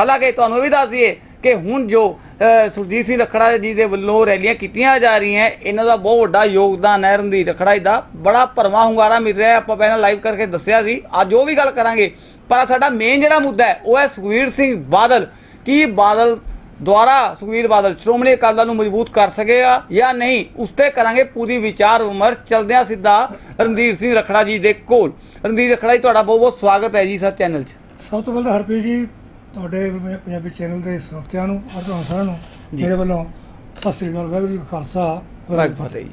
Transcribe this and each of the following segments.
ਹਾਲਾਂਕਿ ਤੁਹਾਨੂੰ ਇਹ ਵੀ ਦੱਸ ਦਈਏ ਕਿ ਹੁਣ ਜੋ ਸੁਰਜੀਤ ਸਿੰਘ ਰਖੜਾ ਜੀ ਦੇ ਵੱਲੋਂ ਰੈਲੀਆਂ ਕੀਤੀਆਂ ਜਾ ਰਹੀਆਂ, ਇਹਨਾਂ ਦਾ ਬਹੁਤ ਵੱਡਾ ਯੋਗਦਾਨ ਹੈ ਰਣਧੀਰ ਰਖੜਾ ਜੀ ਦਾ। ਬੜਾ ਭਰਵਾਂ ਹੁੰਗਾਰਾ ਮਿਲ ਰਿਹਾ ਆਪਾਂ ਪਹਿਲਾਂ ਲਾਈਵ ਕਰਕੇ ਦੱਸਿਆ ਸੀ, ਅੱਜ ਉਹ ਵੀ ਗੱਲ ਕਰਾਂਗੇ। ਪਰ ਸਾਡਾ ਮੇਨ ਜਿਹੜਾ ਮੁੱਦਾ ਹੈ, ਉਹ ਹੈ ਸੁਖਵੀਰ ਸਿੰਘ ਬਾਦਲ। ਕੀ ਬਾਦਲ ਦੁਆਰਾ ਸੁਖਵੀਰ ਬਾਦਲ ਸ਼੍ਰੋਮਣੀ ਅਕਾਲੀ ਦਲ ਨੂੰ ਮਜ਼ਬੂਤ ਕਰ ਸਕੇਗਾ ਜਾਂ ਨਹੀਂ, ਉਸ ਤੇ ਕਰਾਂਗੇ ਪੂਰੀ ਵਿਚਾਰ ਵਿਮਰਸ਼, ਚਲਦਿਆਂ ਸਿੱਧਾ ਰਣਧੀਰ ਸਿੰਘ ਰਖੜਾ ਜੀ ਦੇ ਕੋਲ। ਰਣਧੀਰ ਰਖੜਾ ਜੀ, ਤੁਹਾਡਾ ਬਹੁਤ ਬਹੁਤ ਸਵਾਗਤ ਹੈ ਜੀ ਸਰ ਚੈਨਲ 'ਚ। ਸਭ ਤੋਂ ਪਹਿਲਾਂ ਹਰਪ੍ਰੀਤ ਜੀ ਤੁਹਾਡੇ ਪ- ਪੰਜਾਬੀ ਚੈਨਲ ਦੇ ਸਰੋਤਿਆਂ ਨੂੰ ਔਰ ਤੁਹਾਨੂੰ ਸਾਰਿਆਂ ਨੂੰ ਜੀ। ਮੇਰੇ ਵੱਲੋਂ ਸਤਿ ਸ੍ਰੀ ਅਕਾਲ ਵਾਹਿਗੁਰੂ ਜੀ ਕਾ ਖਾਲਸਾ ਵਾਹਿਗੁਰੂ ਜੀ ਕੀ ਫਤਿਹ। ਜੀ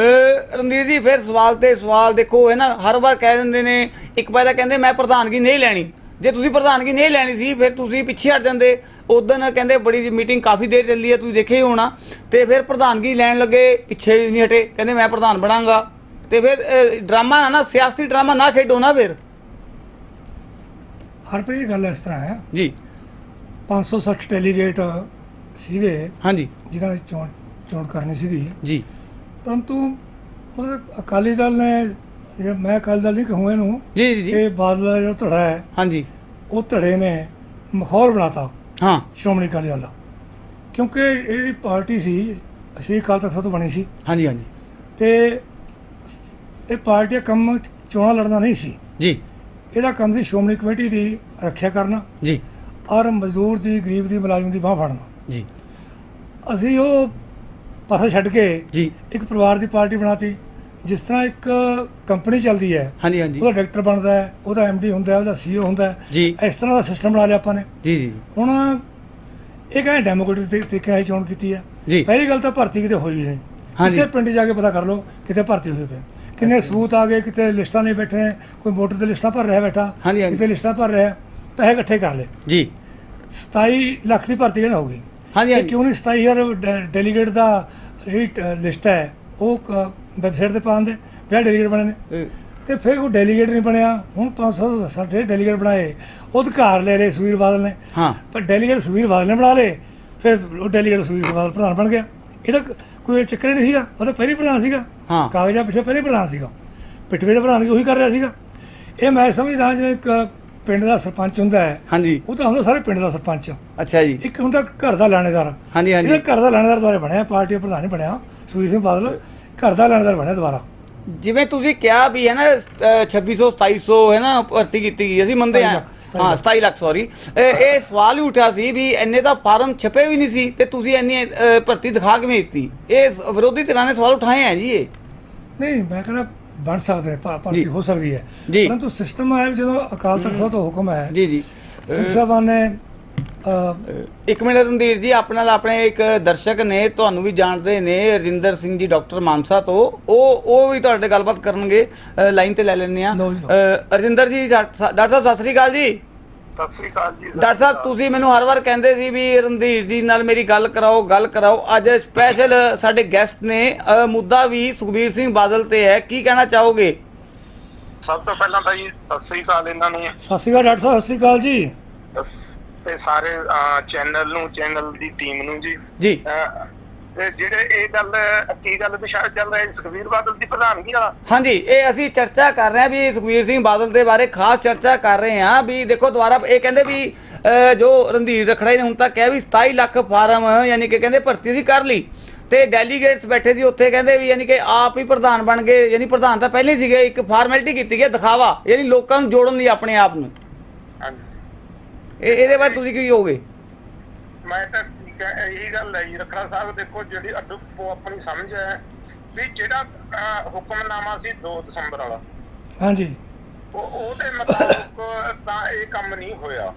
ਅਹ ਰਣਧੀਰ ਜੀ ਫਿਰ ਸਵਾਲ ਤੇ ਸਵਾਲ ਦੇਖੋ ਹੈ ਨਾ ਹਰ ਵਾਰ ਕਹਿ ਦਿੰਦੇ ਨੇ ਇੱਕ ਵਾਰ ਤਾਂ ਕਹਿੰਦੇ ਮੈਂ ਪ੍ਰਧਾਨਗੀ ਨਹੀਂ ਲੈਣੀ। ਜੇ ਤੁਸੀਂ ਪ੍ਰਧਾਨਗੀ ਨਹੀਂ ਲੈਣੀ ਸੀ ਫਿਰ ਤੁਸੀਂ ਪਿੱਛੇ ਹਟ ਜਾਂਦੇ। ਉਦੋਂ ਕਹਿੰਦੇ ਬੜੀ ਮੀਟਿੰਗ ਕਾਫੀ ਦੇਰ ਚੱਲੀ ਹੈ ਤੁਸੀਂ ਦੇਖਿਆ ਹੀ ਹੋਣਾ। ਤੇ ਫਿਰ ਪ੍ਰਧਾਨਗੀ ਲੈਣ ਲੱਗੇ ਪਿੱਛੇ ਨਹੀਂ ਹਟੇ ਕਹਿੰਦੇ ਮੈਂ ਪ੍ਰਧਾਨ ਬਣਾਂਗਾ। ਤੇ ਫਿਰ ਅਹ, ਡਰਾਮਾ ਨਾ ਨਾ ਸਿਆਸੀ ਡਰਾਮਾ ਨਾ ਖੇਡੋ ਨਾ ਫਿਰ। ਹਰਪ੍ਰੀਤ ਗੱਲ ਇਸ ਤਰ੍ਹਾਂ ਹੈ। ਜੀ। 560 ਡੈਲੀਗੇਟ ਸੀਗੇ ਹਾਂਜੀ। ਜਿਨ੍ਹਾਂ ਦੀ ਚੋਣ ਚੋਣ ਕਰਨੀ ਸੀਗੀ। ਜੀ। ਪਰੰਤੂ ਉਹਦੇ ਅਕਾਲੀ ਦਲ ਨੇ ਜੇ ਮੈਂ ਅਕਾਲੀ ਦਲ ਨਹੀਂ ਕਹੂੰ ਇਹਨੂੰ ਜੀ ਜੀ ਇਹ ਬਾਦਲ ਦਾ ਜਿਹੜਾ ਧੜਾ ਹੈ ਹਾਂਜੀ। ਉਹ ਧੜੇ ਨੇ ਮਖੌਲ ਬਣਾਤਾ ਹਾਂ। ਸ਼੍ਰੋਮਣੀ ਅਕਾਲੀ ਦਲ ਦਾ। ਕਿਉਂਕਿ ਇਹ ਜਿਹੜੀ ਪਾਰਟੀ ਸੀ ਸ਼੍ਰੀ ਅਕਾਲ ਤਖਤ ਤੋਂ ਬਣੀ ਸੀ। ਹਾਂਜੀ ਹਾਂਜੀ। ਤੇ ਇਹ ਪਾਰਟੀ ਕੰਮ ਚੋਣਾਂ ਲੜਨਾ ਨਹੀਂ ਸੀ। ਜੀ। ਇਹਦਾ ਕੰਮ ਸੀ ਸ਼੍ਰੋਮਣੀ ਕਮੇਟੀ ਦੀ ਰੱਖਿਆ ਕਰਨਾ ਜੀ। ਔਰ ਮਜ਼ਦੂਰ ਦੀ ਗਰੀਬ ਦੀ ਮੁਲਾਜ਼ਮ ਦੀ ਬਾਹ ਫੜਨਾ। ਜੀ। ਅਸੀਂ ਉਹ ਪਾਸਾ ਛੱਡ ਕੇ ਜੀ। ਇੱਕ ਪਰਿਵਾਰ ਦੀ ਪਾਰਟੀ ਬਣਾਤੀ ਜਿਸ ਤਰ੍ਹਾਂ ਇੱਕ ਕੰਪਨੀ ਚੱਲਦੀ ਹੈ ਹਾਂਜੀ ਹਾਂਜੀ। ਉਹਦਾ ਡਾਇਰੈਕਟਰ ਬਣਦਾ ਹੈ ਉਹਦਾ ਐਮਡੀ ਹੁੰਦਾ ਹੈ ਉਹਦਾ ਸੀਈਓ ਹੁੰਦਾ ਹੈ। ਜੀ। ਇਸ ਤਰ੍ਹਾਂ ਦਾ ਸਿਸਟਮ ਬਣਾ ਲਿਆ ਆਪਾਂ ਨੇ। ਜੀ ਜੀ। ਹੁਣ ਇਹ ਕਹਿੰਦੇ ਡੈਮੋਕ੍ਰੇਟਿਕ ਤਰੀਕੇ ਨਾਲ ਚੋਣ ਕੀਤੀ ਹੈ। ਜੀ। ਪਹਿਲੀ ਗੱਲ ਤਾਂ ਭਰਤੀ ਕਿਤੇ ਹੋਈ ਨਹੀਂ। ਹਾਂਜੀ। ਕਿਸੇ ਪਿੰਡ ਜਾ ਕੇ ਪਤਾ ਕਰ ਲਓ ਕਿਤੇ ਭਰਤੀ ਹੋਈ ਪਈ ਕਿੰਨੇ ਸਬੂਤ ਆ ਗਏ ਕਿਤੇ ਲਿਸਟਾਂ ਨਹੀਂ ਬੈਠੇ ਨੇ ਕੋਈ ਵੋਟਰ ਦੇ ਲਿਸਟਾਂ ਭਰ ਰਿਹਾ ਬੈਠਾ ਹਾਂਜੀ, ਹਾਂਜੀ। ਕਿਤੇ ਲਿਸਟਾਂ ਭਰ ਰਿਹਾ ਪੈਸੇ ਇਕੱਠੇ ਕਰ ਲਏ। ਜੀ। 27 ਲੱਖ ਦੀ ਭਰਤੀ ਕਹਿੰਦਾ ਹੋ ਗਈ ਹਾਂਜੀ ਤੇ ਹਾਂਜੀ। ਕਿਉਂ ਨਹੀਂ 27000 ਡੈ- ਡੈਲੀਗੇਟ ਦਾ ਜਿਹੜੀ ਲਿਸਟ ਹੈ ਉਹ ਵੈਬਸਾਈਟ ਤੇ ਪਾਉਂਦੇ ਵਿਆਹ ਡੈਲੀਗੇਟ ਬਣੇ ਨੇ। ਤੇ ਫਿਰ ਉਹ ਡੈਲੀਗੇਟ ਨਹੀਂ ਬਣਿਆ ਹੁਣ 560 ਡੈਲੀਗੇਟ ਬਣਾਏ ਉਹ ਅਧਿਕਾਰ ਲੈ ਲਏ ਸੁਵੀਰ ਬਾਦਲ ਨੇ। ਹਾਂ। ਪਰ ਡੈਲੀਗੇਟ ਸੁਵੀਰ ਬਾਦਲ ਨੇ ਬਣਾ ਲਏ ਫਿਰ ਉਹ ਡੈਲੀਗੇਟ ਸੁਵੀਰ ਬਾਦਲ ਪ੍ਰਧਾਨ ਬਣ ਗਿਆ। ਇਹਦਾ ਕ- ਕੋਈ ਚੱਕਰ ਨਹੀਂ ਸੀਗਾ। ਉਹ ਤਾਂ ਪਹਿਲੀ ਪ੍ਰਧਾਨ ਸੀਗਾ। ਹਾਂ। ਕਾਗਜ਼ਾਂ ਪਿੱਛੇ ਪਹਿਲੀ ਪ੍ਰਧਾਨ ਸੀਗਾ ਪਿੱਠਵੇ ਦਾ ਪ੍ਰਧਾਨ ਉਹੀ ਕਰ ਰਿਹਾ ਸੀਗਾ। ਇਹ ਮੈਂ ਸਮਝਦਾ ਜਿਵੇਂ ਇੱਕ ਪਿੰਡ ਦਾ ਸਰਪੰਚ ਹੁੰਦਾ ਹੈ ਹਾਂਜੀ। ਉਹ ਤਾਂ ਹੁੰਦਾ ਸਾਰੇ ਪਿੰਡ ਦਾ ਸਰਪੰਚ। ਅੱਛਾ ਜੀ। ਇੱਕ ਹੁੰਦਾ ਘਰ ਦਾ ਲਾਣੇਦਾਰ। ਹਾਂਜੀ ਹਾਂਜੀ। ਇਹਦਾ ਘਰ ਦਾ ਲਾਣੇਦਾਰ ਦੁਆਰੇ ਬਣਿਆ ਪਾਰਟੀ ਦਾ ਪ੍ਰਧਾਨ ਬਣਿਆ ਸੁਖਬੀਰ ਸਿੰਘ ਬਾਦਲ ਘਰ ਦਾ ਲਾਣੇਦਾਰ ਬਣਿਆ ਦੁਬਾਰਾ। ਜਿਵੇਂ ਤੁਸੀਂ ਕਿਹਾ ਵੀ ਹੈ ਨਾ ਅਹ 2600 2700 ਹੈ ਨਾ ਭਰਤੀ ਕੀਤੀ ਗਈ। ਅਸੀਂ ਮੰਨਦੇ ਹਾਂ। 27 ਲੱਖ, ਹਾਂ 27 ਲੱਖ ਸੌਰੀ ਇਹ ਸਵਾਲ ਹੀ ਉੱਠਿਆ ਸੀ ਵੀ ਇੰਨੇ ਤਾਂ ਫਾਰਮ ਛਪੇ ਵੀ ਨਹੀਂ ਸੀ ਤੇ ਤੁਸੀਂ ਇੰਨੀ ਭਰਤੀ ਦਿਖਾ ਕਿਵੇਂ ਦਿੱਤੀ? ਇਹ ਵਿਰੋਧੀ ਧਿਰਾਂ ਨੇ ਸਵਾਲ ਉਠਾਏ ਹੈ ਜੀ ਇਹ। ਨਹੀਂ ਮੈਂ ਕਹਿੰਦਾ ਬਣ ਸਕਦੇ। ਭਰਤੀ ਹੋ ਸਕਦੀ ਹੈ। ਪਰੰਤੂ ਸਿਸਟਮ ਵੀ ਜਦੋਂ ਅਕਾਲ ਤਖਤ ਸਾਹਿਬ ਤੋਂ ਹੁਕਮ ਹੈ ਜੀ ਜੀ। ਸਿੰਘ ਸਾਹਿਬਾਨ ਨੇ ਇੱਕ ਮਿੰਟ ਰਣਧੀਰ ਜੀ ਆਪਣੇ ਨਾਲ ਆਪਣੇ ਇੱਕ ਦਰਸ਼ਕ ਨੇ ਤੁਹਾਨੂੰ ਵੀ ਜਾਣਦੇ ਨੇ ਰਜਿੰਦਰ ਸਿੰਘ ਜੀ ਡਾਕਟਰ ਮਾਨਸਾ ਤੋਂ। ਉਹ ਉਹ ਵੀ ਤੁਹਾਡੇ ਗੱਲਬਾਤ ਕਰਨਗੇ ਲਾਈਨ ਤੇ ਲੈ ਲੈਣੇ ਆ। ਰਜਿੰਦਰ ਜੀ ਡਾਕਟਰ ਸਾਹਿਬ ਸਤਿ ਸ੍ਰੀ ਅਕਾਲ ਜੀ। ਸਤਿ ਸ੍ਰੀ ਅਕਾਲ ਜੀ ਡਾਕਟਰ ਸਾਹਿਬ। ਤੁਸੀਂ ਮੈਨੂੰ ਹਰ ਵਾਰ ਕਹਿੰਦੇ ਸੀ ਵੀ ਰਣਧੀਰ ਜੀ ਨਾਲ ਮੇਰੀ ਗੱਲ ਕਰਾਓ ਗੱਲ ਕਰਾਓ। ਅੱਜ ਸਪੈਸ਼ਲ ਸਾਡੇ ਗੈਸਟ ਨੇ ਅ, ਮੁੱਦਾ ਵੀ ਸੁਖਬੀਰ ਸਿੰਘ ਬਾਦਲ ਤੇ ਹੈ। ਕੀ ਕਹਿਣਾ ਚਾਹੋਗੇ? ਸਭ ਤੋਂ ਪਹਿਲਾਂ ਤਾਂ ਜੀ ਸਤਿ ਸ੍ਰੀ ਅਕਾਲ ਇਹਨਾਂ ਨੂੰ। ਸਤਿ ਸ਼੍ਰੀ ਅਕਾਲ ਡਾਕਟਰ ਸਾਹਿਬ ਸਤਿ ਸ਼੍ਰੀ ਅਕਾਲ ਜੀ। ਤੇ ਸਾਰੇ ਚੈਨਲ ਨੂੰ ਚੈਨਲ ਦੀ ਟੀਮ ਨੂੰ ਜੀ। ਜੀ। ਤੇ ਜਿਹੜੇ ਇਹ ਗੱਲ ਕੀ ਗੱਲ ਵਿਸ਼ਾ ਚੱਲ ਰਿਹਾ ਸੁਖਵੀਰ ਬਾਦਲ ਦੀ ਪ੍ਰਧਾਨਗੀ ਵਾਲਾ? ਹਾਂਜੀ ਇਹ ਅਸੀਂ ਚਰਚਾ ਕਰ ਰਹੇ ਹਾਂ ਵੀ ਸੁਖਬੀਰ ਸਿੰਘ ਬਾਦਲ ਦੇ ਬਾਰੇ ਖਾਸ ਚਰਚਾ ਕਰ ਰਹੇ ਹਾਂ ਵੀ ਦੇਖੋ ਦੁਬਾਰਾ ਇਹ ਕਹਿੰਦੇ ਵੀ ਜੋ ਰਣਧੀਰ ਰਖੜਾ ਨੇ ਹੁਣ ਤੱਕ ਕਿਹਾ ਵੀ 27 ਲੱਖ ਫਾਰਮ ਯਾਨੀ ਕਿ ਕਹਿੰਦੇ ਭਰਤੀ ਸੀ ਕਰ ਲਈ। ਤੇ ਡੈਲੀਗੇਟਸ ਬੈਠੇ ਸੀ ਉੱਥੇ ਕਹਿੰਦੇ ਵੀ ਯਾਨੀ ਕਿ ਆਪ ਹੀ ਪ੍ਰਧਾਨ ਬਣ ਗਏ ਯਾਨੀ ਪ੍ਰਧਾਨ ਤਾਂ ਪਹਿਲੇ ਸੀਗੇ ਇੱਕ ਫਾਰਮੈਲਿਟੀ ਕੀਤੀ ਗਈ ਦਿਖਾਵਾ ਯਾਨੀ ਲੋਕਾਂ ਨੂੰ ਜੋੜਨ ਲਈ ਆਪਣੇ ਆਪ ਨੂੰ। ਇਹ ਇਹਦੇ ਬਾਰੇ ਤੁਸੀਂ ਕੀ ਕਹੋਗੇ? ਮੈਂ ਤਾਂ ਠੀਕ ਹੈ ਇਹੀ ਗੱਲ ਹੈ ਜੀ ਰਖੜਾ ਸਾਹਿਬ ਦੇਖੋ ਜਿਹੜੀ ਅੱਡ ਉਹ ਆਪਣੀ ਸਮਝ ਹੈ ਵੀ ਜਿਹੜਾ ਹੁਕਮਨਾਮਾ ਸੀ 2 ਦਸੰਬਰ ਵਾਲਾ। ਹਾਂਜੀ। ਉਹ ਉਹਦੇ ਮੁਤਾਬਕ ਤਾਂ ਇਹ ਕੰਮ ਨਹੀਂ ਹੋਇਆ।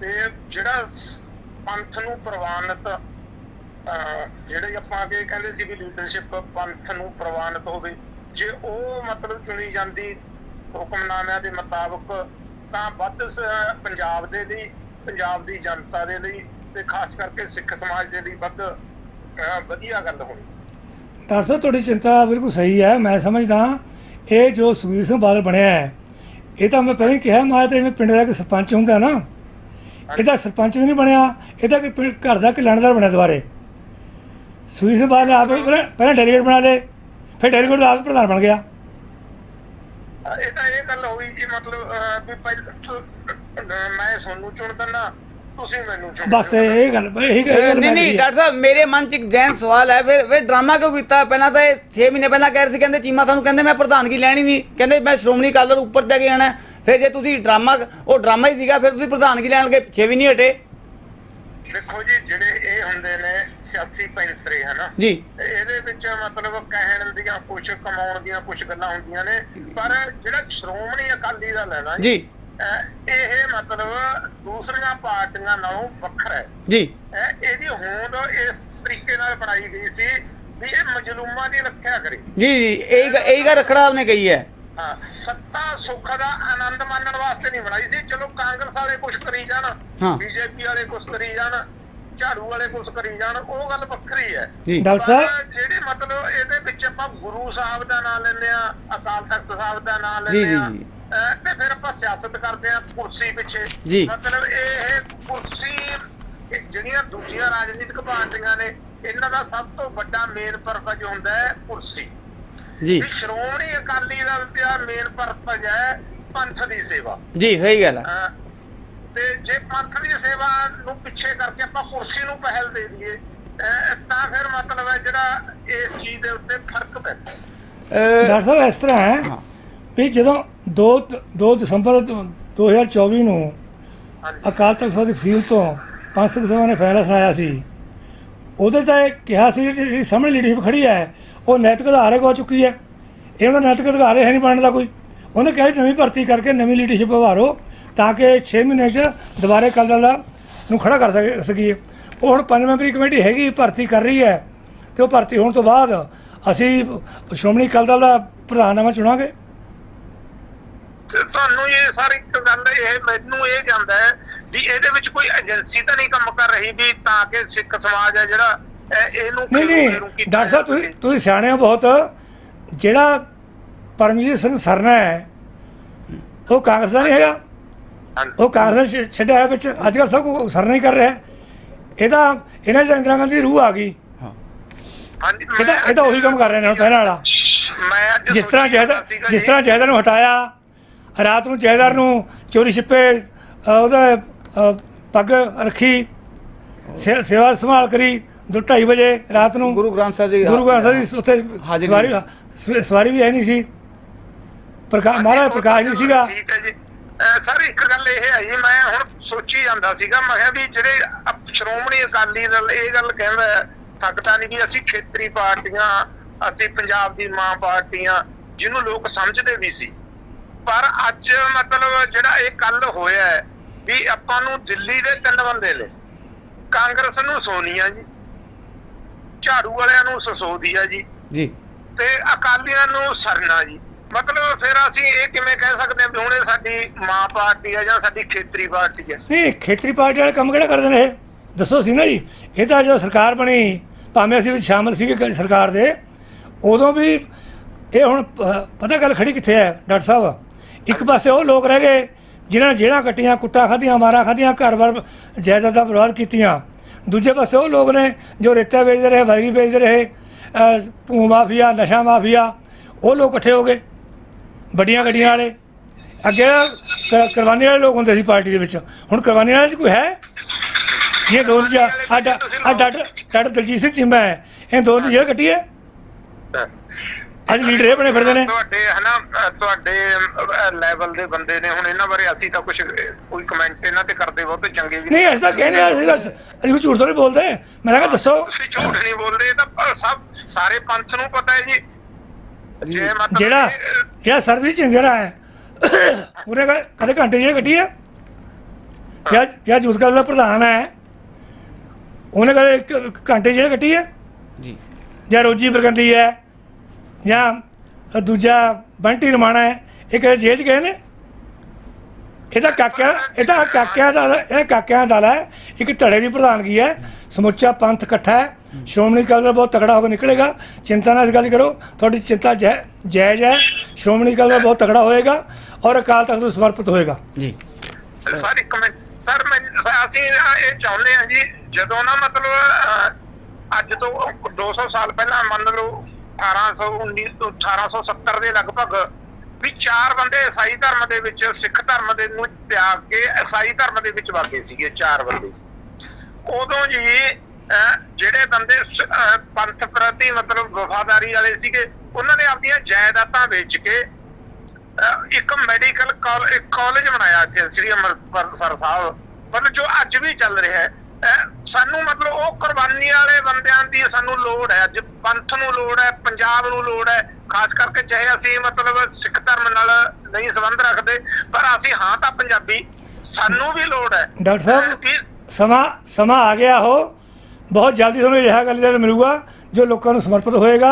ਤੇ ਜਿਹੜਾ ਪੰਥ ਨੂੰ ਪ੍ਰਵਾਨਿਤ ਜਿਹੜੇ ਆਪਾਂ ਅੱਗੇ ਕਹਿੰਦੇ ਸੀ ਵੀ ਲੀਡਰਸ਼ਿਪ ਪੰਥ ਨੂੰ ਪ੍ਰਵਾਨਿਤ ਹੋਵੇ ਜੇ ਉਹ ਮਤਲਬ ਚੁਣੀ ਜਾਂਦੀ ਹੁਕਮਨਾਮਿਆਂ ਦੇ ਮੁਤਾਬਕ ਤਾਂ ਵੱਧ ਪੰਜਾਬ ਦੇ ਲਈ, ਪੰਜਾਬ ਦੀ ਜਨਤਾ ਦੇ ਲਈ ਤੇ ਖਾਸ ਕਰਕੇ ਸਿੱਖ ਸਮਾਜ ਦੇ ਲਈ ਵੱਧ ਵਧੀਆ ਗੱਲ ਹੋਣੀ। ਡਾਕਟਰ ਸਾਹਿਬ, ਤੁਹਾਡੀ ਚਿੰਤਾ ਬਿਲਕੁਲ ਸਹੀ ਹੈ। ਮੈਂ ਸਮਝਦਾ ਇਹ ਜੋ ਸੁਖਬੀਰ ਸਿੰਘ ਬਾਦਲ ਬਣਿਆ ਹੈ, ਇਹ ਤਾਂ ਮੈਂ ਪਹਿਲਾਂ ਹੀ ਕਿਹਾ, ਮੈਂ ਤਾਂ ਜਿਵੇਂ ਪਿੰਡ ਦਾ ਇੱਕ ਸਰਪੰਚ ਹੁੰਦਾ ਨਾ। ਇਹਦਾ ਸਰਪੰਚ ਵੀ ਨਹੀਂ ਬਣਿਆ, ਇਹਦਾ ਕਿ ਘਰ ਦਾ ਕਿ ਲੈਣਦਾਰ ਬਣਿਆ ਦੁਬਾਰੇ। ਸੁਖਬੀਰ ਸਿੰਘ ਬਾਦਲ ਆਪ ਪਹਿਲਾਂ ਡੈਲੀਗੇਟ ਬਣਾ ਲਏ, ਫਿਰ ਡੈਲੀਗੇਟ ਦਾ ਆਪ ਪ੍ਰਧਾਨ ਬਣ ਗਿਆ। ਇਹ ਤਾਂ ਇਹ ਗੱਲ ਹੋਈ ਜੀ ਮਤਲਬ ਅਹ, ਵੀ ਪਹਿਲ ਮੈਂ ਤੁਹਾਨੂੰ ਚੁਣ ਦਿੰਦਾ ਤੁਸੀਂ ਮੈਨੂੰ ਚੁਣ ਬਸ। ਇਹ ਗੱਲ ਇਹੀ ਗੱਲ ਅਹ ਨਹੀਂ ਮੈਂ ਨਹੀਂ ਕਹੀ ਹੈ। ਡਾਕਟਰ ਸਾਹਿਬ ਮੇਰੇ ਮਨ 'ਚ ਇੱਕ ਜੈਨ ਸਵਾਲ ਹੈ ਫਿਰ ਫਿਰ ਡਰਾਮਾ ਕਿਉਂ ਕੀਤਾ ਪਹਿਲਾਂ ਤਾਂ ਇਹ 6 ਮਹੀਨੇ ਪਹਿਲਾਂ ਕਹਿ ਰਹੇ ਸੀ ਕਹਿੰਦੇ ਚੀਮਾ ਸਾਨੂੰ ਕਹਿੰਦੇ ਮੈਂ ਪ੍ਰਧਾਨਗੀ ਲੈਣੀ ਨਹੀਂ ਕਹਿੰਦੇ ਮੈਂ ਸ਼੍ਰੋਮਣੀ ਅਕਾਲੀ ਦਲ ਉੱਪਰ ਜਾ ਕੇ ਜਾਣਾ ਹੈ। ਫਿਰ ਜੇ ਤੁਸੀਂ ਡਰਾਮਾ ਉਹ ਡਰਾਮਾ ਹੀ ਸੀਗਾ ਫਿਰ ਤੁਸੀਂ ਪ੍ਰਧਾਨਗੀ ਲੈਣ ਲੱਗੇ ਪਿੱਛੇ ਵੀ ਨਹੀਂ ਹਟੇ ਦੇਖੋ ਜੀ ਜਿਹੜੇ ਇਹ ਹੁੰਦੇ ਨੇ ਸਿਆਸੀ ਪੈਂਤਰੇ ਹਨਾ? ਜੀ। ਇਹਦੇ ਵਿੱਚ ਮਤਲਬ ਕਹਿਣ ਦੀਆਂ ਕੁਝ ਕਮਾਉਣ ਦੀਆਂ ਕੁਝ ਗੱਲਾਂ ਹੁੰਦੀਆਂ ਨੇ। ਪਰ ਜਿਹੜਾ ਸ਼੍ਰੋਮਣੀ ਅਕਾਲੀ ਦਲ ਹੈ ਨਾ ਜੀ ਇਹ ਮਤਲਬ ਦੂਸਰੀਆਂ ਪਾਰਟੀਆਂ ਨਾਲੋਂ ਵੱਖਰਾ ਹੈ। ਜੀ। ਇਹਦੀ ਹੋਂਦ ਇਸ ਤਰੀਕੇ ਨਾਲ ਬਣਾਈ ਗਈ ਸੀ ਵੀ ਇਹ ਮਜਲੂਮਾਂ ਦੀ ਰੱਖਿਆ ਕਰੇ। ਜੀ ਜੀ। ਇਹੀ ਇਹੀ ਗੱਲ ਰਖੜਾ ਨੇ ਕਹੀ ਹਾਂ। ਸੱਤਾ ਸੁੱਖ ਦਾ ਆਨੰਦ ਮਾਣਨ ਵਾਸਤੇ ਨਹੀਂ ਬਣਾਈ ਸੀ। ਚਲੋ ਕਾਂਗਰਸ ਵਾਲੇ ਕੁਝ ਕਰੀ ਜਾਣ ਹਾਂ। ਬੀਜੇਪੀ ਵਾਲੇ ਕੁਝ ਕਰੀ ਜਾਣ ਝਾੜੂ ਵਾਲੇ ਕੁਝ ਕਰੀ ਜਾਣ ਉਹ ਗੱਲ ਵੱਖਰੀ ਹੈ। ਜੀ। ਡਾਕਟਰ ਸਾਹਿਬ? ਜਿਹੜੇ ਮਤਲਬ ਇਹਦੇ ਵਿੱਚ ਆਪਾਂ ਗੁਰੂ ਸਾਹਿਬ ਦਾ ਨਾਮ ਲੈਂਦੇ ਆ ਅਕਾਲ ਤਖਤ ਸਾਹਿਬ ਦਾ ਨਾਮ ਲੈਂਦੇ ਆ ਤੇ ਫਿਰ ਆਪਾਂ ਸਿਆਸਤ ਕਰਦੇ ਆ ਕੁਰਸੀ ਪਿੱਛੇ। ਜੀ। ਮਤਲਬ ਇਹ ਕੁਰਸੀ ਜਿਹੜੀਆਂ ਦੂਜੀਆਂ ਰਾਜਨੀਤਿਕ ਪਾਰਟੀਆਂ ਨੇ ਇਹਨਾਂ ਦਾ ਸਭ ਤੋਂ ਵੱਡਾ ਮੇਨ ਪਰਪਸ ਹੁੰਦਾ ਹੈ ਕੁਰਸੀ। ਜੀ। ਵੀ ਸ਼੍ਰੋਮਣੀ ਅਕਾਲੀ ਦਲ ਦਾ ਮੇਨ ਪਰਪਸ ਹੈ ਪੰਥ ਦੀ ਸੇਵਾ। ਜੀ ਸਹੀ ਗੱਲ ਹੈ। ਤੇ ਜੇ ਪੰਥ ਦੀ ਸੇਵਾ ਨੂੰ ਪਿੱਛੇ ਕਰਕੇ ਆਪਾਂ ਕੁਰਸੀ ਨੂੰ ਪਹਿਲ ਦੇ ਦਈਏ ਤਾਂ ਫਿਰ ਮਤਲਬ ਹੈ ਜਿਹੜਾ ਇਸ ਚੀਜ਼ ਦੇ ਉੱਤੇ ਫ਼ਰਕ ਪੈਂਦਾ। ਡਾਕਟਰ ਸਾਹਿਬ ਇਸ ਤਰ੍ਹਾਂ ਹੈ ਵੀ ਜਦੋਂ 2 2 ਦਸੰਬਰ ਦੋ- 2024 ਨੂੰ ਅਕਾਲ ਤਖਤ ਸਾਹਿਬ ਦੀ ਫੀਲ ਤੋਂ ਪੰਜ ਸਿੱਖ ਸਭਾ ਨੇ ਫੈਸਲਾ ਸੁਣਾਇਆ ਸੀ ਉਹਦੇ ਤਾਂ ਇਹ ਕਿਹਾ ਸੀ ਜਿਹੜੀ ਜਿਹੜੀ ਸਾਹਮਣੇ ਲੀਡਰਸ਼ਿਪ ਖੜੀ ਹੈ ਉਹ ਨੈਤਿਕ ਅਧਾਰ ਹੋ ਚੁੱਕੀ ਹੈ। ਇਹ ਉਹਨਾਂ ਨੈਤਿਕ ਅਧਿਕਾਰ ਹੈ ਨਹੀਂ ਬਣਦਾ ਕੋਈ। ਉਹਨੇ ਕਿਹਾ ਨਵੀਂ ਭਰਤੀ ਕਰਕੇ ਨਵੀਂ ਲੀਡਰਸ਼ਿਪ ਉਭਾਰੋ ਤਾਂ ਕਿ 6 ਮਹੀਨੇ 'ਚ ਦੁਬਾਰੇ ਕੱਲ ਦਾ ਨੂੰ ਖੜਾ ਕਰ ਸਕੀਏ। ਉਹ ਹੁਣ ਪੰਜ ਮੈਂਬਰੀ ਕਮੇਟੀ ਹੈਗੀ, ਭਰਤੀ ਕਰ ਰਹੀ ਹੈ। ਤੇ ਉਹ ਭਰਤੀ ਹੋਣ ਤੋਂ ਬਾਅਦ ਅਸੀਂ ਸ਼੍ਰੋਮਣੀ ਅਕਾਲੀ ਦਲ ਦਾ ਪ੍ਰਧਾਨਵਾਂ ਚੁਣਾਂਗੇ। ਤੁਹਾਨੂੰ ਇਹ ਸਾਰੀ ਗੱਲ ਇਹ ਮੈਨੂੰ ਇਹ ਜਾਂਦਾ ਹੈ ਵੀ ਇਹਦੇ ਵਿੱਚ ਕੋਈ ਏਜੰਸੀ ਤਾਂ ਨਹੀਂ ਕੰਮ ਕਰ ਰਹੀ ਵੀ ਤਾਂ ਕਿ ਸਿੱਖ ਸਮਾਜ ਹੈ ਜਿਹੜਾ ਇਹ- ਇਹਨੂੰ ਨਹੀਂ ਨਹੀਂ ਖੇਰੂ ਕੀਤਾ ਡਾਕਟਰ ਸਾਹਿਬ ਜਾ ਤੁਸੀਂ ਸਕੇ। ਤੁਸੀਂ ਸਿਆਣੇ ਹੋ ਬਹੁਤ ਜਿਹੜਾ ਪਰਮਜੀਤ ਸਿੰਘ ਸਰਨਾ ਹੈ ਉਹ ਕਾਂਗਰਸ ਦਾ ਨਹੀਂ ਹੈਗਾ ਹਾਂਜੀ। ਉਹ ਕਾਂਗਰਸ ਨੇ ਛ- ਛੱਡਿਆ ਹੋਇਆ ਵਿੱਚ ਅੱਜ ਕੱਲ੍ਹ ਸਭ ਕੁਝ ਸਰਨਾ ਹੀ ਕਰ ਰਿਹਾ ਹੈ। ਇਹਦਾ ਇਹਨਾਂ 'ਚ ਇੰਦਰਾ ਗਾਂਧੀ ਦੀ ਰੂਹ ਆ ਗਈ ਹਾਂ ਹਾਂਜੀ ਇਹ ਤਾਂ ਮੈਂ ਇਹ ਤਾਂ ਉਹੀ ਕੰਮ ਕਰ ਰਹੇ ਨੇ ਹੁਣ ਪਹਿਲਾਂ ਵਾਲਾ ਮੈਂ ਅੱਜ ਜਿਸ ਤਰ੍ਹਾਂ ਸੋਚੀ ਜਾਇਦਾਦ ਜਾਂਦਾ ਸੀਗਾ ਜਿਸ ਜੀ। ਤਰ੍ਹਾਂ ਜਾਇਦਾਦ ਨੂੰ ਹਟਾਇਆ ਰਾਤ ਨੂੰ ਜਾਇਦਾਦ ਨੂੰ ਚੋਰੀ ਛਿੱਪੇ ਅ, ਉਹਦਾ ਅ, ਪੱਗ ਰੱਖੀ ਸੇ- ਸੇਵਾ ਸੰਭਾਲ ਕਰੀ ਦੋ ਢਾਈ ਵਜੇ ਰਾਤ ਨੂੰ ਗੁਰੂ ਗ੍ਰੰਥ ਸਾਹਿਬ ਜੀ ਗੁਰੂ ਗ੍ਰੰਥ ਸਾਹਿਬ ਜੀ ਉੱਥੇ ਹਾਜ਼ਰੀ ਸਵਾਰੀ ਸਵ- ਸਵਾਰੀ ਵੀ ਹੈ ਨਹੀਂ ਸੀ। ਪ੍ਰਕਾਸ਼ ਮਹਾਰਾਜ ਪ੍ਰਕਾਸ਼ ਨਹੀਂ ਸੀਗਾ। ਠੀਕ ਹੈ ਜੀ। ਅਹ ਸਰ ਇੱਕ ਗੱਲ ਇਹ ਹੈ ਜੀ ਮੈਂ ਹੁਣ ਸੋਚੀ ਜਾਂਦਾ ਸੀਗਾ ਮੈਂ ਕਿਹਾ ਵੀ ਜਿਹੜੇ ਅਪ- ਸ਼੍ਰੋਮਣੀ ਅਕਾਲੀ ਦਲ ਇਹ ਗੱਲ ਕਹਿੰਦਾ ਹੈ, ਥੱਕਦਾ ਨਹੀਂ ਵੀ ਅਸੀਂ ਖੇਤਰੀ ਪਾਰਟੀਆਂ ਅਸੀਂ ਪੰਜਾਬ ਦੀ ਮਾਂ ਪਾਰਟੀਆਂ ਜਿਹਨੂੰ ਲੋਕ ਸਮਝਦੇ ਵੀ ਸੀ। ਪਰ ਅੱਜ ਮਤਲਬ ਜਿਹੜਾ ਇਹ ਕੱਲ ਹੋਇਆ ਹੈ ਵੀ ਆਪਾਂ ਨੂੰ ਦਿੱਲੀ ਦੇ ਤਿੰਨ ਬੰਦੇ ਨੇ ਕਾਂਗਰਸ ਨੂੰ ਸੋਨੀਆ ਜੀ ਝਾੜੂ ਵਾਲਿਆਂ ਨੂੰ ਸਸੋਦੀਆ ਜੀ। ਜੀ। ਤੇ ਅਕਾਲੀਆਂ ਨੂੰ ਸਰਨਾ ਜੀ। ਮਤਲਬ ਫਿਰ ਅਸੀਂ ਇਹ ਕਿਵੇਂ ਕਹਿ ਸਕਦੇ ਹਾਂ ਵੀ ਹੁਣ ਇਹ ਸਾਡੀ ਮਾਂ ਪਾਰਟੀ ਹੈ ਜਾਂ ਸਾਡੀ ਖੇਤਰੀ ਪਾਰਟੀ ਹੈ ਨਹੀਂ ਖੇਤਰੀ ਪਾਰਟੀ ਵਾਲੇ ਕੰਮ ਕਿਹੜਾ ਕਰਦੇ ਨੇ ਇਹ? ਦੱਸੋ ਸੀ ਨਾ ਜੀ। ਇਹ ਤਾਂ ਜਦੋਂ ਸਰਕਾਰ ਬਣੀ ਭਾਵੇਂ ਅਸੀਂ ਵਿੱਚ ਸ਼ਾਮਲ ਸੀਗੇ ਸਰਕਾਰ ਦੇ ਉਦੋਂ ਵੀ ਇਹ ਹੁਣ ਪਤਾ ਗੱਲ ਖੜੀ ਕਿੱਥੇ ਹੈ ਡਾਕਟਰ ਸਾਹਿਬ? ਇੱਕ ਪਾਸੇ ਉਹ ਲੋਕ ਰਹਿ ਗਏ ਜਿਨ੍ਹਾਂ ਨੇ ਜੇਲ੍ਹਾਂ ਕੱਟੀਆਂ ਕੁੱਟਾਂ ਖਾਧੀਆਂ ਮਾਰਾਂ ਖਾਧੀਆਂ ਘਰ-ਬਾਰ ਜਾਇਦਾਦਾਂ ਬਰਬਾਦ ਕੀਤੀਆਂ। ਦੂਜੇ ਪਾਸੇ ਉਹ ਲੋਕ ਨੇ ਜੋ ਰੇਤਾ ਵੇਚਦੇ ਰਹੇ ਵੈਰੀ ਵੇਚਦੇ ਰਹੇ ਭੂ ਮਾਫੀਆ, ਨਸ਼ਾ ਮਾਫੀਆ, ਉਹ ਲੋਕ ਇਕੱਠੇ ਹੋ ਗਏ, ਵੱਡੀਆਂ ਗੱਡੀਆਂ ਵਾਲੇ। ਅੱਗੇ ਕੁਰਬਾਨੀ ਵਾਲੇ ਲੋਕ ਹੁੰਦੇ ਸੀ ਪਾਰਟੀ ਦੇ ਵਿੱਚ। ਹੁਣ ਕੁਰਬਾਨੀ ਵਾਲੇ 'ਚ ਕੋਈ ਹੈ? ਇਹ ਦੋ ਦੀ ਆ ਡਾਕਟਰ ਡਾਕਟਰ ਦਲਜੀਤ ਸਿੰਘ ਚੀਮਾ ਹੈ। ਇਹ ਦੋ ਦੀ ਕੱਟੀ ਹੈ। ਅੱਜ ਲੀਡਰ ਇਹ ਬਣੇ ਫਿਰਦੇ ਨੇ? ਤੁਹਾਡੇ ਹਨਾ ਤੁਹਾਡੇ ਲੈਵਲ ਦੇ ਬੰਦੇ ਨੇ ਹੁਣ ਇਹਨਾਂ ਬਾਰੇ ਅਸੀਂ ਤਾਂ ਕੁਝ ਕੋਈ ਕਮੈਂਟ ਇਹਨਾਂ ਤੇ ਕਰਦੇ ਬਹੁਤ ਚੰਗੇ ਵੀ ਨਹੀਂ ਕਹਿੰਦੇ ਆ, ਅਸੀਂ ਤਾਂ- ਅਸੀਂ ਕੋਈ ਝੂਠ ਥੋੜੀ ਬੋਲਦੇ ਮੈਂ ਕਿਹਾ ਦੱਸੋ। ਤੁਸੀਂ ਝੂਠ ਨਹੀਂ ਬੋਲਦੇ ਇਹ ਤਾਂ ਸਭ ਸਾਰੇ ਪੰਥ ਨੂੰ ਪਤਾ ਹੈ ਜੀ। ਜੇ ਮਤਲਬ ਜਿਹੜਾ ਕਿ, ਜਿਹੜਾ ਸਰਵਿਸ ਚਿੰਦਰਾ ਹੈ ਉਹਨੇ ਕਦੇ ਘੰਟੇ ਜੇਲ੍ਹ ਕੱਟੀ ਹੈ ਜਾਂ ਜਾਂ ਜੂਤ ਦਾ ਪ੍ਰਧਾਨ ਹੈ ਉਹਨੇ ਕਦੇ ਇੱਕ ਘੰਟੇ ਜੇਲ੍ਹ ਕੱਟੀ ਹੈ ਜੀ। ਜਾਂ ਰੋਜੀ ਬਰਗੰਦੀ ਹੈ? ਜਾਂ ਦੂਜਾ ਬੰਟੀ ਰਮਾਣਾ ਹੈ ਇਹ ਕਦੇ ਜੇਲ੍ਹ 'ਚ ਗਏ ਨੇ? ਇਹਦਾ ਕਾਕਿਆ ਇਹਦਾ ਕਾਕਿਆ ਦਾ ਇਹ ਕਾਕਿਆਂ ਦਾ ਹੈ ਇੱਕ ਧੜੇ ਦੀ ਪ੍ਰਧਾਨਗੀ ਹੈ। ਸਮੁੱਚਾ ਪੰਥ ਇਕੱਠਾ ਹੈ ਸ਼੍ਰੋਮਣੀ ਅਕਾਲੀ ਦਲ ਬਹੁਤ ਤਕੜਾ ਹੋ ਕੇ ਨਿਕਲੇਗਾ। ਚਿੰਤਾ ਨਾਲ ਇਸ ਗੱਲ ਕਰੋ ਤੁਹਾਡੀ ਚਿੰਤਾ ਜੈ- ਜਾਇਜ਼ ਹੈ ਸ਼੍ਰੋਮਣੀ ਅਕਾਲੀ ਦਲ ਬਹੁਤ ਤਕੜਾ ਹੋਏਗਾ ਔਰ ਅਕਾਲ ਤਖਤ ਨੂੰ ਸਮਰਪਿਤ ਹੋਏਗਾ। ਜੀ। ਸਰ ਇੱਕ ਮਿੰਟ ਸਰ ਮੈਂ ਅਸੀਂ ਇਹ ਚਾਹੁੰਦੇ ਹਾਂ ਜੀ ਜਦੋਂ ਨਾ ਮਤਲਬ ਅੱਜ ਤੋਂ 200 ਸਾਲ ਪਹਿਲਾਂ ਮੰਨ ਲਓ 1819 ਤੋਂ 1870 ਦੇ ਲਗਭਗ ਵੀ ਚਾਰ ਬੰਦੇ ਈਸਾਈ ਧਰਮ ਦੇ ਵਿੱਚ ਸਿੱਖ ਧਰਮ ਦੇ ਨੂੰ ਤਿਆਗ ਕੇ ਈਸਾਈ ਧਰਮ ਦੇ ਵਿੱਚ ਵਾਗੇ ਸੀਗੇ ਚਾਰ ਬੰਦੇ। ਉਦੋਂ ਜੀ ਅਹ, ਜਿਹੜੇ ਬੰਦੇ ਪੰਥ ਪ੍ਰਤੀ ਮਤਲਬ ਵਫਾਦਾਰੀ ਵਾਲੇ ਸੀਗੇ ਉਹਨਾਂ ਨੇ ਆਪਣੀਆਂ ਜਾਇਦਾਦਾਂ ਵੇਚ ਕੇ ਇੱਕ ਮੈਡੀਕਲ ਕਾਲਜ ਬਣਾਇਆ ਇੱਥੇ ਸ੍ਰੀ ਅੰਮ੍ਰਿਤਸਰ ਸਾਹਿਬ। ਮਤਲਬ ਜੋ ਅੱਜ ਵੀ ਚੱਲ ਰਿਹਾ ਹੈ ਸਾਨੂੰ ਮਤਲਬ ਉਹ ਕੁਰਬਾਨੀ ਵਾਲੇ ਬੰਦਿਆਂ ਦੀ ਸਾਨੂੰ ਲੋੜ ਹੈ। ਅੱਜ ਪੰਥ ਨੂੰ ਲੋੜ ਹੈ ਪੰਜਾਬ ਨੂੰ ਲੋੜ ਹੈ। ਖਾਸ ਕਰਕੇ ਚਾਹੇ ਅਸੀਂ ਮਤਲਬ ਸਿੱਖ ਧਰਮ ਨਾਲ ਨਹੀਂ ਸੰਬੰਧ ਰੱਖਦੇ ਪਰ ਅਸੀਂ ਹਾਂ ਤਾਂ ਪੰਜਾਬੀ ਸਾਨੂੰ ਵੀ ਲੋੜ ਹੈ। ਡਾਕਟਰ ਸਾਹਿਬ ਸਮਾਂ ਸਮਾਂ ਆ ਗਿਆ ਹੋ। ਬਹੁਤ ਜਲਦੀ ਤੁਹਾਨੂੰ ਇਹ ਗੱਲ ਦਾ ਮਿਲੂਗਾ ਜੋ ਲੋਕਾਂ ਨੂੰ ਸਮਰਪਿਤ ਹੋਏਗਾ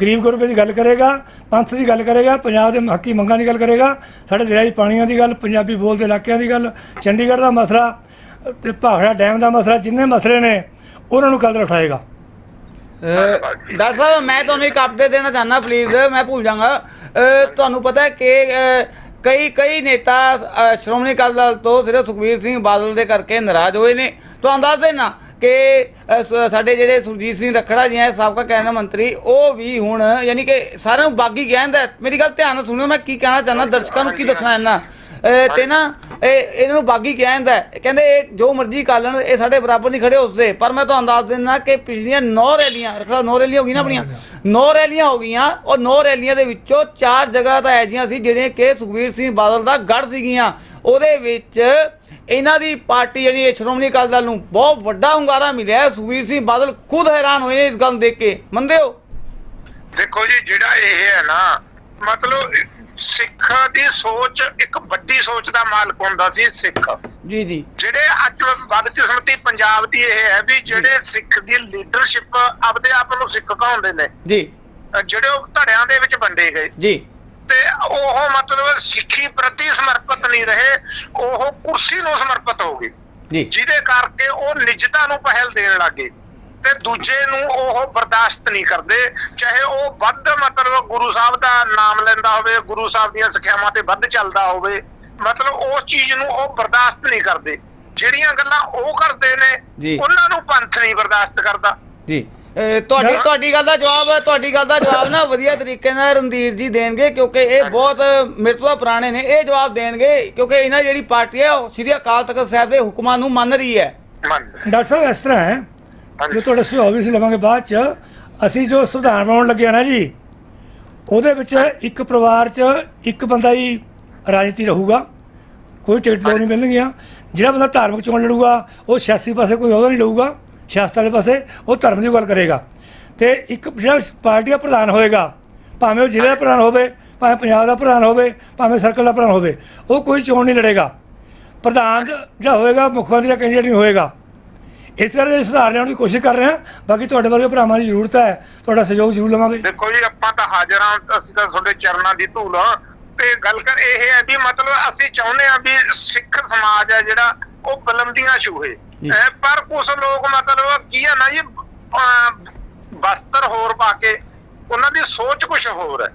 ਗਰੀਬ ਗੁਰਬੇ ਦੀ ਗੱਲ ਕਰੇਗਾ ਪੰਥ ਦੀ ਗੱਲ ਕਰੇਗਾ ਪੰਜਾਬ ਦੇ ਹੱਕੀ ਮੰਗਾਂ ਦੀ ਗੱਲ ਕਰੇਗਾ ਸਾਡੇ ਦਰਿਆਈ ਪਾਣੀਆਂ ਦੀ ਗੱਲ ਪੰਜਾਬੀ ਬੋਲਦੇ ਇਲਾਕਿਆਂ ਦੀ ਗੱਲ ਚੰਡੀਗੜ੍ਹ ਦਾ ਮਸਲਾ ਤੇ ਭਾਖੜਾ ਡੈਮ ਦਾ ਮਸਲਾ, ਜਿੰਨੇ ਮਸਲੇ ਨੇ, ਉਹਨਾਂ ਨੂੰ ਕੱਲ੍ਹ ਉਠਾਏਗਾ। ਡਾਕਟਰ ਸਾਹਿਬ, ਮੈਂ ਤੁਹਾਨੂੰ ਇੱਕ ਅਪਡੇਟ ਦੇਣਾ ਚਾਹੁੰਦਾ ਪਲੀਜ਼ ਮੈਂ ਭੁੱਲ ਜਾਗਾ ਤੁਹਾਨੂੰ ਪਤਾ ਹੈ ਕਿ ਕਈ ਕਈ ਨੇਤਾ ਸ਼੍ਰੋਮਣੀ ਅਕਾਲੀ ਦਲ ਤੋਂ ਸਿਰਫ ਸੁਖਬੀਰ ਸਿੰਘ ਬਾਦਲ ਦੇ ਕਰਕੇ ਨਾਰਾਜ਼ ਹੋਏ ਨੇ। ਤੁਹਾਨੂੰ ਦੱਸ ਦੇਣਾ ਕਿ ਸਾਡੇ ਜਿਹੜੇ ਸੁਰਜੀਤ ਸਿੰਘ ਰਖੜਾ ਜੀ ਹੈ, ਸਾਬਕਾ ਕੈਬਨਿਟ ਮੰਤਰੀ, ਉਹ ਵੀ ਹੁਣ, ਯਾਨੀ ਕਿ ਸਾਰਿਆਂ ਨੂੰ ਬਾਗੀ ਕਹਿੰਦਾ ਮੇਰੀ ਗੱਲ ਧਿਆਨ ਨਾਲ ਸੁਣਿਓ, ਮੈਂ ਕੀ ਕਹਿਣਾ ਚਾਹੁੰਦਾ, ਦਰਸ਼ਕਾਂ ਨੂੰ ਕੀ ਦੱਸਣਾ ਇਹਨਾਂ? ਤੇ ਨਾ ਇਹ ਇਹਨਾਂ ਨੂੰ ਬਾਗੀ ਕਿਹਾ ਜਾਂਦਾ ਹੈ। ਕਹਿੰਦੇ ਇਹ ਜੋ ਮਰਜ਼ੀ ਕਰ ਲੈਣ ਇਹ ਸਾਡੇ ਬਰਾਬਰ ਨਹੀਂ ਖੜੇ ਉਸਦੇ। ਪਰ ਮੈਂ ਤੁਹਾਨੂੰ ਦੱਸ ਦਿੰਦਾ ਕਿ ਪਿਛਲੀਆਂ 9 ਰੈਲੀਆਂ ਰੱਖੜਾ 9 ਰੈਲੀਆਂ ਹੋ ਗਈਆਂ ਨਾ ਆਪਣੀਆਂ। 9 ਰੈਲੀਆਂ। ਹੋ ਗਈਆਂ ਉਹ 9 ਰੈਲੀਆਂ ਦੇ ਵਿੱਚੋਂ ਚਾਰ ਜਗ੍ਹਾ ਤਾਂ ਐਜੀਆਂ ਸੀ ਜਿਹੜੀਆਂ ਕਿ ਸੁਖਬੀਰ ਸਿੰਘ ਬਾਦਲ ਦਾ ਗੜ ਸੀਗੀਆਂ। ਉਹਦੇ ਵਿੱਚ ਇਹਨਾਂ ਦੀ ਪਾਰਟੀ ਜਿਹੜੀ ਸ਼੍ਰੋਮਣੀ ਅਕਾਲੀ ਦਲ ਨੂੰ ਬਹੁਤ ਵੱਡਾ ਹੁੰਗਾਰਾ ਮਿਲਿਆ। ਹੈ। ਸੁਖਬੀਰ ਸਿੰਘ ਬਾਦਲ ਖੁਦ ਹੈਰਾਨ ਹੋਏ ਨੇ ਇਸ ਗੱਲ ਦੇਖ ਕੇ। ਮੰਨਦੇ ਹੋ? ਦੇਖੋ ਜੀ ਜਿਹੜਾ ਇਹ ਹੈ ਨਾ ਮਤਲਬ ਸਿੱਖ ਦੀ ਸੋਚ ਇੱਕ ਵੱਡੀ ਸੋਚ ਦਾ ਮਾਲਕ ਹੁੰਦਾ ਸੀ ਸਿੱਖ। ਜੀ ਜੀ। ਜਿਹੜੇ ਅੱਜ ਬਦਕਿਸਮਤੀ ਪੰਜਾਬ ਦੀ ਇਹ ਹੈ ਵੀ ਜਿਹੜੇ ਸਿੱਖ ਦੀ ਲੀਡਰਸ਼ਿਪ ਆਪਦੇ ਆਪ ਨੂੰ ਸਿੱਖ ਕਹਾਉਂਦੇ ਨੇ। ਜੀ। ਜਿਹੜੇ ਉਹ ਧੜਿਆਂ ਦੇ ਵਿੱਚ ਵੰਡੇ ਗਏ। ਜੀ। ਤੇ ਉਹ ਮਤਲਬ ਸਿੱਖੀ ਪ੍ਰਤੀ ਸਮਰਪਿਤ ਨਹੀਂ ਰਹੇ ਉਹ ਕੁਰਸੀ ਨੂੰ ਸਮਰਪਿਤ ਹੋ ਗਏ। ਜੀ। ਜਿਹਦੇ ਕਰਕੇ ਉਹ ਨਿਜਤਾ ਨੂੰ ਪਹਿਲ ਦੇਣ ਲੱਗੇ ਤੇ ਦੂਜੇ ਨੂੰ ਉਹ ਬਰਦਾਸ਼ਤ ਨਹੀਂ ਕਰਦੇ ਚਾਹੇ ਉਹ ਵੱਧ ਮਤਲਬ ਗੁਰੂ ਸਾਹਿਬ ਦਾ ਨਾਮ ਲੈਂਦਾ ਹੋਵੇ ਗੁਰੂ ਸਾਹਿਬ ਦੀਆਂ ਸਿੱਖਿਆਵਾਂ ਤੇ ਵੱਧ ਚੱਲਦਾ ਹੋਵੇ ਮਤਲਬ ਉਸ ਚੀਜ਼ ਨੂੰ ਉਹ ਬਰਦਾਸ਼ਤ ਨਹੀਂ ਕਰਦੇ। ਜਿਹੜੀਆਂ ਗੱਲਾਂ ਉਹ ਕਰਦੇ। ਨੇ ਉਹਨਾਂ ਨੂੰ ਪੰਥ ਨਹੀਂ ਬਰਦਾਸ਼ਤ ਕਰਦਾ। ਜੀ। ਤੁਹਾਡੀ ਤੁਹਾਡੀ ਗੱਲ ਦਾ ਜਵਾਬ ਤੁਹਾਡੀ ਗੱਲ ਦਾ ਜਵਾਬ ਨਾ ਵਧੀਆ ਤਰੀਕੇ ਨਾਲ ਰਣਧੀਰ ਜੀ ਦੇਣਗੇ ਕਿਉਂਕਿ ਇਹ ਬਹੁਤ ਮੇਰੇ ਤੋਂ ਪੁਰਾਣੇ ਨੇ ਇਹ ਜਵਾਬ ਦੇਣਗੇ ਕਿਉਂਕਿ ਇਹਨਾਂ ਜਿਹੜੀ ਪਾਰਟੀ ਹੈ ਉਹ ਸ੍ਰੀ ਅਕਾਲ ਤਖਤ ਸਾਹਿਬ ਦੇ ਹੁਕਮਾਂ ਨੂੰ ਮੰਨ ਰਹੀ ਹੈ। ਮੰਨ। ਡਾਕਟਰ ਸਾਹਿਬ ਇਸ ਤਰ੍ਹਾਂ ਹੈ। ਜੋ ਤੁਹਾਡੇ ਸੁਝਾਅ ਵੀ ਸੀ ਲਵਾਂਗੇ ਬਾਅਦ ਚ ਅਸੀਂ ਜੋ ਸੰਵਿਧਾਨ ਬਣਾਉਣ ਲੱਗੇ ਆ ਨਾ ਜੀ ਉਹਦੇ ਵਿੱਚ ਇੱਕ ਪਰਿਵਾਰ ਚ ਇੱਕ ਬੰਦਾ ਹੀ ਰਾਜਨੀਤੀ ਰਹੂਗਾ ਕੋਈ ਟਿਕਟ ਤੋਂ ਨਹੀਂ ਮਿਲਣਗੀਆਂ ਜਿਹੜਾ ਬੰਦਾ ਧਾਰਮਿਕ ਚੋਣ ਲੜੂਗਾ ਉਹ ਸਿਆਸੀ ਪਾਸੇ ਕੋਈ ਉਹਦਾ ਨਹੀਂ ਲਊਗਾ ਸਿਆਸਤ ਵਾਲੇ ਪਾਸੇ ਉਹ ਧਰਮ ਦੀ ਗੱਲ ਕਰੇਗਾ। ਤੇ ਇੱਕ ਜਿਹੜਾ ਪਾਰਟੀ ਦਾ ਪ੍ਰਧਾਨ ਹੋਏਗਾ ਭਾਵੇਂ ਉਹ ਜ਼ਿਲ੍ਹੇ ਦਾ ਪ੍ਰਧਾਨ ਹੋਵੇ ਭਾਵੇਂ ਪੰਜਾਬ ਦਾ ਪ੍ਰਧਾਨ ਹੋਵੇ ਭਾਵੇਂ ਸਰਕਲ ਦਾ ਪ੍ਰਧਾਨ ਹੋਵੇ ਉਹ ਕੋਈ ਚੋਣ ਨਹੀਂ ਲੜੇਗਾ। ਪ੍ਰਧਾਨ ਜਿਹੜਾ ਹੋਏਗਾ ਮੁੱਖ ਮੰਤਰੀ ਦਾ ਕੈਂਡੀਡੇਟ ਨਹੀਂ ਹੋਏਗਾ। ਇਸ ਕਰਕੇ ਸੁਧਾਰ ਲਿਆਉਣ ਦੀ ਕੋਸ਼ਿਸ਼ ਕਰ ਰਹੇ। ਹਾਂ ਬਾਕੀ ਤੁਹਾਡੇ ਵਰਗੇ ਭਰਾਵਾਂ ਦੀ ਜ਼ਰੂਰਤ ਹੈ। ਤੁਹਾਡਾ ਸਹਿਯੋਗ ਜ਼ਰੂਰ ਲਵਾਂਗੇ। ਦੇਖੋ ਜੀ ਆਪਾਂ ਤਾਂ ਹਾਜ਼ਰ ਹਾਂ ਅਸੀਂ ਤਾਂ ਤੁਹਾਡੇ ਚਰਨਾਂ ਦੀ ਧੂਲ ਹਾਂ। ਤੇ ਗੱਲ ਕਰ ਇਹ ਹੈ ਵੀ ਮਤਲਬ ਅਸੀਂ ਚਾਹੁੰਦੇ ਹਾਂ ਵੀ ਸਿੱਖ ਸਮਾਜ ਹੈ ਜਿਹੜਾ ਉਹ ਬਲੰਦੀਆਂ ਛੂਹੇ। ਪਰ ਕੁਝ ਲੋਕ ਮਤਲਬ ਕੀ ਹੈ ਨਾ ਜੀ ਅਹ ਵਸਤਰ ਹੋਰ ਪਾ ਕੇ ਉਹਨਾਂ ਦੀ ਸੋਚ ਕੁਝ ਹੋਰ ਹੈ।